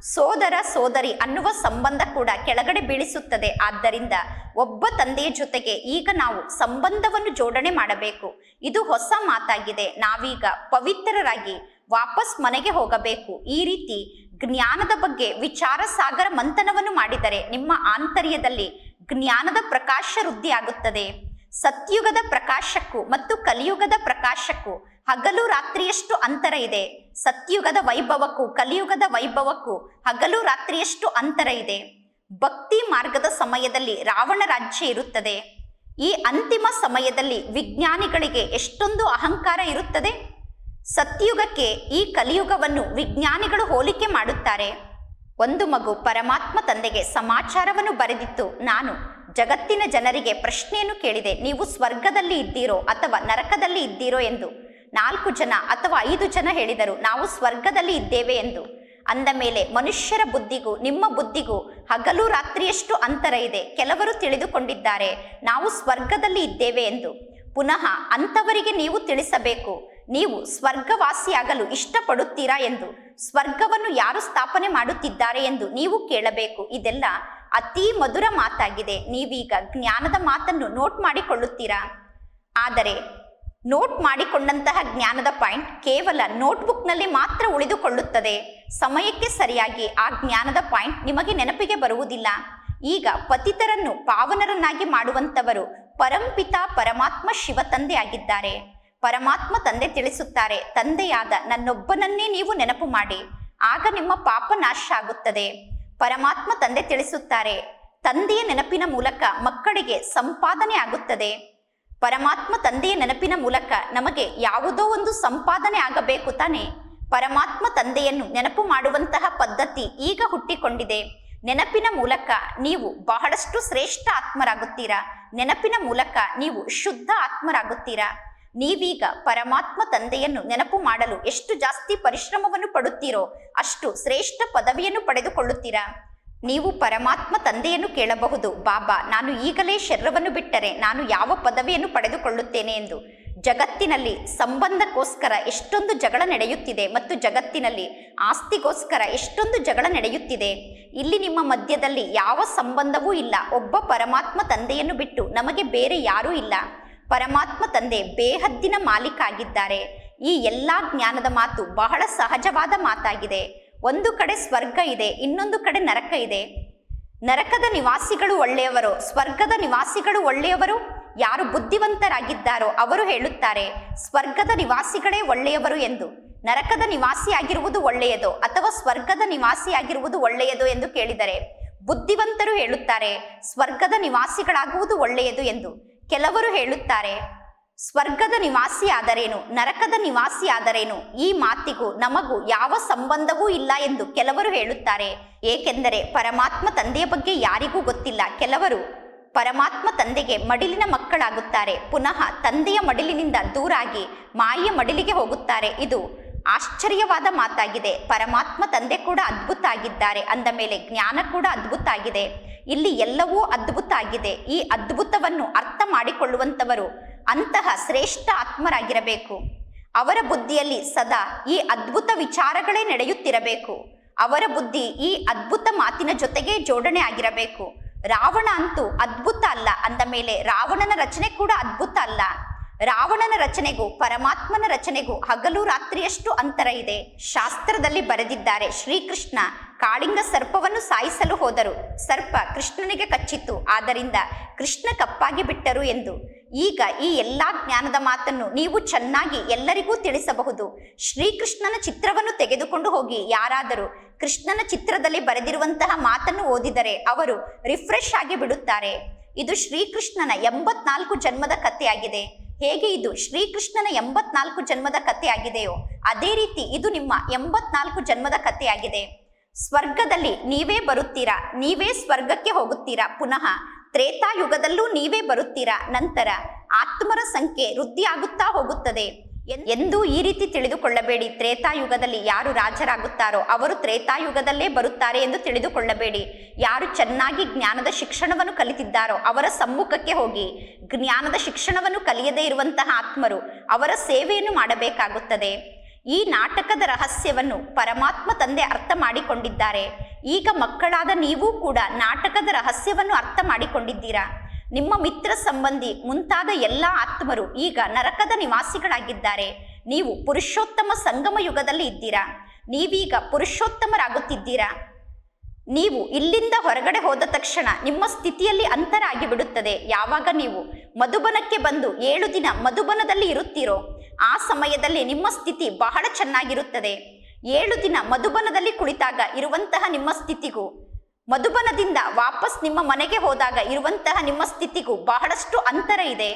ಸೋದರ, ಸೋದರಿ ಅನ್ನುವ ಸಂಬಂಧ ಕೂಡ ಕೆಳಗಡೆ ಬೀಳಿಸುತ್ತದೆ. ಆದ್ದರಿಂದ ಒಬ್ಬ ತಂದೆಯ ಜೊತೆಗೆ ಈಗ ನಾವು ಸಂಬಂಧವನ್ನು ಜೋಡಣೆ ಮಾಡಬೇಕು. ಇದು ಹೊಸ ಮಾತಾಗಿದೆ. ನಾವೀಗ ಪವಿತ್ರರಾಗಿ ವಾಪಸ್ ಮನೆಗೆ ಹೋಗಬೇಕು. ಈ ರೀತಿ ಜ್ಞಾನದ ಬಗ್ಗೆ ವಿಚಾರ ಸಾಗರ ಮಂಥನವನ್ನು ಮಾಡಿದರೆ ನಿಮ್ಮ ಆಂತರ್ಯದಲ್ಲಿ ಜ್ಞಾನದ ಪ್ರಕಾಶ ವೃದ್ಧಿಯಾಗುತ್ತದೆ. ಸತ್ಯುಗದ ಪ್ರಕಾಶಕ್ಕೂ ಮತ್ತು ಕಲಿಯುಗದ ಪ್ರಕಾಶಕ್ಕೂ ಹಗಲು ರಾತ್ರಿಯಷ್ಟು ಅಂತರ ಇದೆ. ಸತ್ಯುಗದ ವೈಭವಕ್ಕೂ ಕಲಿಯುಗದ ವೈಭವಕ್ಕೂ ಹಗಲು ರಾತ್ರಿಯಷ್ಟು ಅಂತರ ಇದೆ. ಭಕ್ತಿ ಮಾರ್ಗದ ಸಮಯದಲ್ಲಿ ರಾವಣ ರಾಜ್ಯ ಇರುತ್ತದೆ. ಈ ಅಂತಿಮ ಸಮಯದಲ್ಲಿ ವಿಜ್ಞಾನಿಗಳಿಗೆ ಎಷ್ಟೊಂದು ಅಹಂಕಾರ ಇರುತ್ತದೆ? ಸತ್ಯುಗಕ್ಕೆ ಈ ಕಲಿಯುಗವನ್ನು ವಿಜ್ಞಾನಿಗಳು ಹೋಲಿಕೆ ಮಾಡುತ್ತಾರೆ. ಒಂದು ಮಗು ಪರಮಾತ್ಮ ತಂದೆಗೆ ಸಮಾಚಾರವನ್ನು ಬರೆದಿತ್ತು. ನಾನು ಜಗತ್ತಿನ ಜನರಿಗೆ ಪ್ರಶ್ನೆಯನ್ನು ಕೇಳಿದೆ. ನೀವು ಸ್ವರ್ಗದಲ್ಲಿ ಇದ್ದೀರೋ ಅಥವಾ ನರಕದಲ್ಲಿ ಇದ್ದೀರೋ ಎಂದು. ನಾಲ್ಕು ಜನ ಅಥವಾ ಐದು ಜನ ಹೇಳಿದರು, ನಾವು ಸ್ವರ್ಗದಲ್ಲಿ ಇದ್ದೇವೆ ಎಂದು. ಅಂದ ಮೇಲೆ, ಮನುಷ್ಯರ ಬುದ್ಧಿಗೂ, ನಿಮ್ಮ ಬುದ್ಧಿಗೂ ಹಗಲು ರಾತ್ರಿಯಷ್ಟು ಅಂತರ ಇದೆ. ಕೆಲವರು ತಿಳಿದುಕೊಂಡಿದ್ದಾರೆ, ನಾವು ಸ್ವರ್ಗದಲ್ಲಿ ಇದ್ದೇವೆ ಎಂದು. ಪುನಃ, ಅಂಥವರಿಗೆ ನೀವು ತಿಳಿಸಬೇಕು. ನೀವು ಸ್ವರ್ಗವಾಸಿಯಾಗಲು ಇಷ್ಟಪಡುತ್ತೀರಾ ಎಂದು. ಸ್ವರ್ಗವನ್ನು ಯಾರು ಸ್ಥಾಪನೆ ಮಾಡುತ್ತಿದ್ದಾರೆ ಎಂದು ನೀವು ಕೇಳಬೇಕು. ಇದೆಲ್ಲ ಅತಿ ಮಧುರ ಮಾತಾಗಿದೆ. ನೀವೀಗ ಜ್ಞಾನದ ಮಾತನ್ನು ನೋಟ್ ಮಾಡಿಕೊಳ್ಳುತ್ತೀರಾ? ಆದರೆ ನೋಟ್ ಮಾಡಿಕೊಂಡಂತಹ ಜ್ಞಾನದ ಪಾಯಿಂಟ್ ಕೇವಲ ನೋಟ್ಬುಕ್ನಲ್ಲಿ ಮಾತ್ರ ಉಳಿದುಕೊಳ್ಳುತ್ತದೆ. ಸಮಯಕ್ಕೆ ಸರಿಯಾಗಿ ಆ ಜ್ಞಾನದ ಪಾಯಿಂಟ್ ನಿಮಗೆ ನೆನಪಿಗೆ ಬರುವುದಿಲ್ಲ. ಈಗ ಪತಿತರನ್ನು ಪಾವನರನ್ನಾಗಿ ಮಾಡುವಂತವರು ಪರಂಪಿತ ಪರಮಾತ್ಮ ಶಿವ ತಂದೆ ಆಗಿದ್ದಾರೆ. ಪರಮಾತ್ಮ ತಂದೆ ತಿಳಿಸುತ್ತಾರೆ, ತಂದೆಯಾದ ನನ್ನೊಬ್ಬನನ್ನೇ ನೀವು ನೆನಪು ಮಾಡಿ. ಆಗ ನಿಮ್ಮ ಪಾಪ ನಾಶ ಆಗುತ್ತದೆ. ಪರಮಾತ್ಮ ತಂದೆ ತಿಳಿಸುತ್ತಾರೆ, ತಂದೆಯ ನೆನಪಿನ ಮೂಲಕ ಮಕ್ಕಳಿಗೆ ಸಂಪಾದನೆ ಆಗುತ್ತದೆ. ಪರಮಾತ್ಮ ತಂದೆಯ ನೆನಪಿನ ಮೂಲಕ ನಮಗೆ ಯಾವುದೋ ಒಂದು ಸಂಪಾದನೆ ಆಗಬೇಕು ತಾನೆ. ಪರಮಾತ್ಮ ತಂದೆಯನ್ನು ನೆನಪು ಮಾಡುವಂತಹ ಪದ್ಧತಿ ಈಗ ಹುಟ್ಟಿಕೊಂಡಿದೆ. ನೆನಪಿನ ಮೂಲಕ ನೀವು ಬಹಳಷ್ಟು ಶ್ರೇಷ್ಠ ಆತ್ಮರಾಗುತ್ತೀರಾ. ನೆನಪಿನ ಮೂಲಕ ನೀವು ಶುದ್ಧ ಆತ್ಮರಾಗುತ್ತೀರಾ. ನೀವೀಗ ಪರಮಾತ್ಮ ತಂದೆಯನ್ನು ನೆನಪು ಮಾಡಲು ಎಷ್ಟು ಜಾಸ್ತಿ ಪರಿಶ್ರಮವನ್ನು ಪಡುತ್ತೀರೋ ಅಷ್ಟು ಶ್ರೇಷ್ಠ ಪದವಿಯನ್ನು ಪಡೆದುಕೊಳ್ಳುತ್ತೀರಾ. ನೀವು ಪರಮಾತ್ಮ ತಂದೆಯನ್ನು ಕೇಳಬಹುದು. ಬಾಬಾ, ನಾನು ಈಗಲೇ ಶರೀರವನ್ನು ಬಿಟ್ಟರೆ ನಾನು ಯಾವ ಪದವಿಯನ್ನು ಪಡೆದುಕೊಳ್ಳುತ್ತೇನೆ ಎಂದು. ಜಗತ್ತಿನಲ್ಲಿ ಸಂಬಂಧಕ್ಕೋಸ್ಕರ ಎಷ್ಟೊಂದು ಜಗಳ ನಡೆಯುತ್ತಿದೆ ಮತ್ತು ಜಗತ್ತಿನಲ್ಲಿ ಆಸ್ತಿಗೋಸ್ಕರ ಎಷ್ಟೊಂದು ಜಗಳ ನಡೆಯುತ್ತಿದೆ. ಇಲ್ಲಿ ನಿಮ್ಮ ಮಧ್ಯದಲ್ಲಿ ಯಾವ ಸಂಬಂಧವೂ ಇಲ್ಲ. ಒಬ್ಬ ಪರಮಾತ್ಮ ತಂದೆಯನ್ನು ಬಿಟ್ಟು ನಮಗೆ ಬೇರೆ ಯಾರೂ ಇಲ್ಲ. ಪರಮಾತ್ಮ ತಂದೆ ಬೇಹದ್ದಿನ ಮಾಲೀಕ ಆಗಿದ್ದಾರೆ ಈ ಎಲ್ಲ ಜ್ಞಾನದ ಮಾತು ಬಹಳ ಸಹಜವಾದ ಮಾತಾಗಿದೆ. ಒಂದು ಕಡೆ ಸ್ವರ್ಗ ಇದೆ, ಇನ್ನೊಂದು ಕಡೆ ನರಕ ಇದೆ. ನರಕದ ನಿವಾಸಿಗಳು ಒಳ್ಳೆಯವರು, ಸ್ವರ್ಗದ ನಿವಾಸಿಗಳು ಒಳ್ಳೆಯವರು ಯಾರು ಬುದ್ಧಿವಂತರಾಗಿದ್ದಾರೋ ಅವರು ಹೇಳುತ್ತಾರೆ, ಸ್ವರ್ಗದ ನಿವಾಸಿಗಳೇ ಒಳ್ಳೆಯವರು ಎಂದು. ನರಕದ ನಿವಾಸಿಯಾಗಿರುವುದು ಒಳ್ಳೆಯದೋ ಅಥವಾ ಸ್ವರ್ಗದ ನಿವಾಸಿಯಾಗಿರುವುದು ಒಳ್ಳೆಯದು ಎಂದು ಕೇಳಿದರೆ ಬುದ್ಧಿವಂತರು ಹೇಳುತ್ತಾರೆ, ಸ್ವರ್ಗದ ನಿವಾಸಿಗಳಾಗುವುದು ಒಳ್ಳೆಯದು ಎಂದು. ಕೆಲವರು ಹೇಳುತ್ತಾರೆ ಸ್ವರ್ಗದ ನಿವಾಸಿ ಆದರೇನು, ನರಕದ ನಿವಾಸಿ ಆದರೇನು, ಈ ಮಾತಿಗೂ ನಮಗೂ ಯಾವ ಸಂಬಂಧವೂ ಇಲ್ಲ ಎಂದು ಕೆಲವರು ಹೇಳುತ್ತಾರೆ. ಏಕೆಂದರೆ ಪರಮಾತ್ಮ ತಂದೆಯ ಬಗ್ಗೆ ಯಾರಿಗೂ ಗೊತ್ತಿಲ್ಲ. ಕೆಲವರು ಪರಮಾತ್ಮ ತಂದೆಗೆ ಮಡಿಲಿನ ಮಕ್ಕಳಾಗುತ್ತಾರೆ. ಪುನಃ ತಂದೆಯ ಮಡಿಲಿನಿಂದ ದೂರಾಗಿ ಮಾಯಿಯ ಮಡಿಲಿಗೆ ಹೋಗುತ್ತಾರೆ. ಇದು ಆಶ್ಚರ್ಯವಾದ ಮಾತಾಗಿದೆ. ಪರಮಾತ್ಮ ತಂದೆ ಕೂಡ ಅದ್ಭುತ ಆಗಿದ್ದಾರೆ. ಅಂದ ಮೇಲೆ ಜ್ಞಾನ ಕೂಡ ಅದ್ಭುತ ಆಗಿದೆ. ಇಲ್ಲಿ ಎಲ್ಲವೂ ಅದ್ಭುತ ಆಗಿದೆ. ಈ ಅದ್ಭುತವನ್ನು ಅರ್ಥ ಮಾಡಿಕೊಳ್ಳುವಂತವರು ಅಂತಹ ಶ್ರೇಷ್ಠ ಆತ್ಮರಾಗಿರಬೇಕು. ಅವರ ಬುದ್ಧಿಯಲ್ಲಿ ಸದಾ ಈ ಅದ್ಭುತ ವಿಚಾರಗಳೇ ನಡೆಯುತ್ತಿರಬೇಕು. ಅವರ ಬುದ್ಧಿ ಈ ಅದ್ಭುತ ಮಾತಿನ ಜೊತೆಗೆ ಜೋಡಣೆ ಆಗಿರಬೇಕು. ರಾವಣ ಅಂತೂ ಅದ್ಭುತ ಅಲ್ಲ, ಅಂದ ಮೇಲೆ ರಾವಣನ ರಚನೆ ಕೂಡ ಅದ್ಭುತ ಅಲ್ಲ. ರಾವಣನ ರಚನೆಗೂ ಪರಮಾತ್ಮನ ರಚನೆಗೂ ಹಗಲು ರಾತ್ರಿಯಷ್ಟು ಅಂತರ ಇದೆ. ಶಾಸ್ತ್ರದಲ್ಲಿ ಬರೆದಿದ್ದಾರೆ ಶ್ರೀಕೃಷ್ಣ ಕಾಳಿಂಗ ಸರ್ಪವನ್ನು ಸಾಯಿಸಲು ಹೋದರು. ಸರ್ಪ ಕೃಷ್ಣನಿಗೆ ಕಚ್ಚಿತ್ತು. ಆದ್ದರಿಂದ ಕೃಷ್ಣ ಕಪ್ಪಾಗಿ ಬಿಟ್ಟರು ಎಂದು. ಈಗ ಈ ಎಲ್ಲ ಜ್ಞಾನದ ಮಾತನ್ನು ನೀವು ಚೆನ್ನಾಗಿ ಎಲ್ಲರಿಗೂ ತಿಳಿಸಬಹುದು. ಶ್ರೀಕೃಷ್ಣನ ಚಿತ್ರವನ್ನು ತೆಗೆದುಕೊಂಡು ಹೋಗಿ. ಯಾರಾದರೂ ಕೃಷ್ಣನ ಚಿತ್ರದಲ್ಲಿ ಬರೆದಿರುವಂತಹ ಮಾತನ್ನು ಓದಿದರೆ ಅವರು ರಿಫ್ರೆಶ್ ಆಗಿ ಬಿಡುತ್ತಾರೆ. ಇದು ಶ್ರೀಕೃಷ್ಣನ ಎಂಬತ್ನಾಲ್ಕು ಜನ್ಮದ ಕಥೆಯಾಗಿದೆ. ಹೇಗೆ ಇದು ಶ್ರೀಕೃಷ್ಣನ ಎಂಬತ್ನಾಲ್ಕು ಜನ್ಮದ ಕಥೆಯಾಗಿದೆಯೋ, ಅದೇ ರೀತಿ ಇದು ನಿಮ್ಮ ಎಂಬತ್ನಾಲ್ಕು ಜನ್ಮದ ಕಥೆಯಾಗಿದೆ. ಸ್ವರ್ಗದಲ್ಲಿ ನೀವೇ ಬರುತ್ತೀರಾ? ನೀವೇ ಸ್ವರ್ಗಕ್ಕೆ ಹೋಗುತ್ತೀರಾ? ಪುನಃ ತ್ರೇತಾಯುಗದಲ್ಲೂ ನೀವೇ ಬರುತ್ತೀರಾ? ನಂತರ ಆತ್ಮರ ಸಂಖ್ಯೆ ವೃದ್ಧಿಯಾಗುತ್ತಾ ಹೋಗುತ್ತದೆ. ಎಂದು ಈ ರೀತಿ ತಿಳಿದುಕೊಳ್ಳಬೇಡಿ. ತ್ರೇತಾಯುಗದಲ್ಲಿ ಯಾರು ರಾಜರಾಗುತ್ತಾರೋ ಅವರು ತ್ರೇತಾಯುಗದಲ್ಲೇ ಬರುತ್ತಾರೆ ಎಂದು ತಿಳಿದುಕೊಳ್ಳಬೇಡಿ. ಯಾರು ಚೆನ್ನಾಗಿ ಜ್ಞಾನದ ಶಿಕ್ಷಣವನ್ನು ಕಲಿತಿದ್ದಾರೋ ಅವರ ಸಮ್ಮುಖಕ್ಕೆ ಹೋಗಿ ಜ್ಞಾನದ ಶಿಕ್ಷಣವನ್ನು ಕಲಿಯದೇ ಇರುವಂತಹ ಆತ್ಮರು ಅವರ ಸೇವೆಯನ್ನು ಮಾಡಬೇಕಾಗುತ್ತದೆ. ಈ ನಾಟಕದ ರಹಸ್ಯವನ್ನು ಪರಮಾತ್ಮ ತಂದೆ ಅರ್ಥ ಮಾಡಿಕೊಂಡಿದ್ದಾರೆ. ಈಗ ಮಕ್ಕಳಾದ ನೀವು ಕೂಡ ನಾಟಕದ ರಹಸ್ಯವನ್ನು ಅರ್ಥ ಮಾಡಿಕೊಂಡಿದ್ದೀರಾ? ನಿಮ್ಮ ಮಿತ್ರ ಸಂಬಂಧಿ ಮುಂತಾದ ಎಲ್ಲ ಆತ್ಮರು ಈಗ ನರಕದ ನಿವಾಸಿಗಳಾಗಿದ್ದಾರೆ. ನೀವು ಪುರುಷೋತ್ತಮ ಸಂಗಮ ಯುಗದಲ್ಲಿ ಇದ್ದೀರಾ? ನೀವೀಗ ಪುರುಷೋತ್ತಮರಾಗುತ್ತಿದ್ದೀರಾ? ನೀವು ಇಲ್ಲಿಂದ ಹೊರಗಡೆ ಹೋದ ತಕ್ಷಣ ನಿಮ್ಮ ಸ್ಥಿತಿಯಲ್ಲಿ ಅಂತರ ಆಗಿಬಿಡುತ್ತದೆ ಯಾವಾಗ ನೀವು ಮಧುಬನಕ್ಕೆ ಬಂದು ಏಳು ದಿನ ಮಧುಬನದಲ್ಲಿ ಇರುತ್ತೀರೋ, ಆ ಸಮಯದಲ್ಲಿ ನಿಮ್ಮ ಸ್ಥಿತಿ ಬಹಳ ಚೆನ್ನಾಗಿರುತ್ತದೆ. ಏಳು ದಿನ ಮಧುಬನದಲ್ಲಿ ಕುಳಿತಾಗ ಇರುವಂತಹ ನಿಮ್ಮ ಸ್ಥಿತಿಗೂ, ಮಧುಬನದಿಂದ ವಾಪಸ್ ನಿಮ್ಮ ಮನೆಗೆ ಹೋದಾಗ ಇರುವಂತಹ ನಿಮ್ಮ ಸ್ಥಿತಿಗೂ ಬಹಳಷ್ಟು ಅಂತರ ಇದೆ.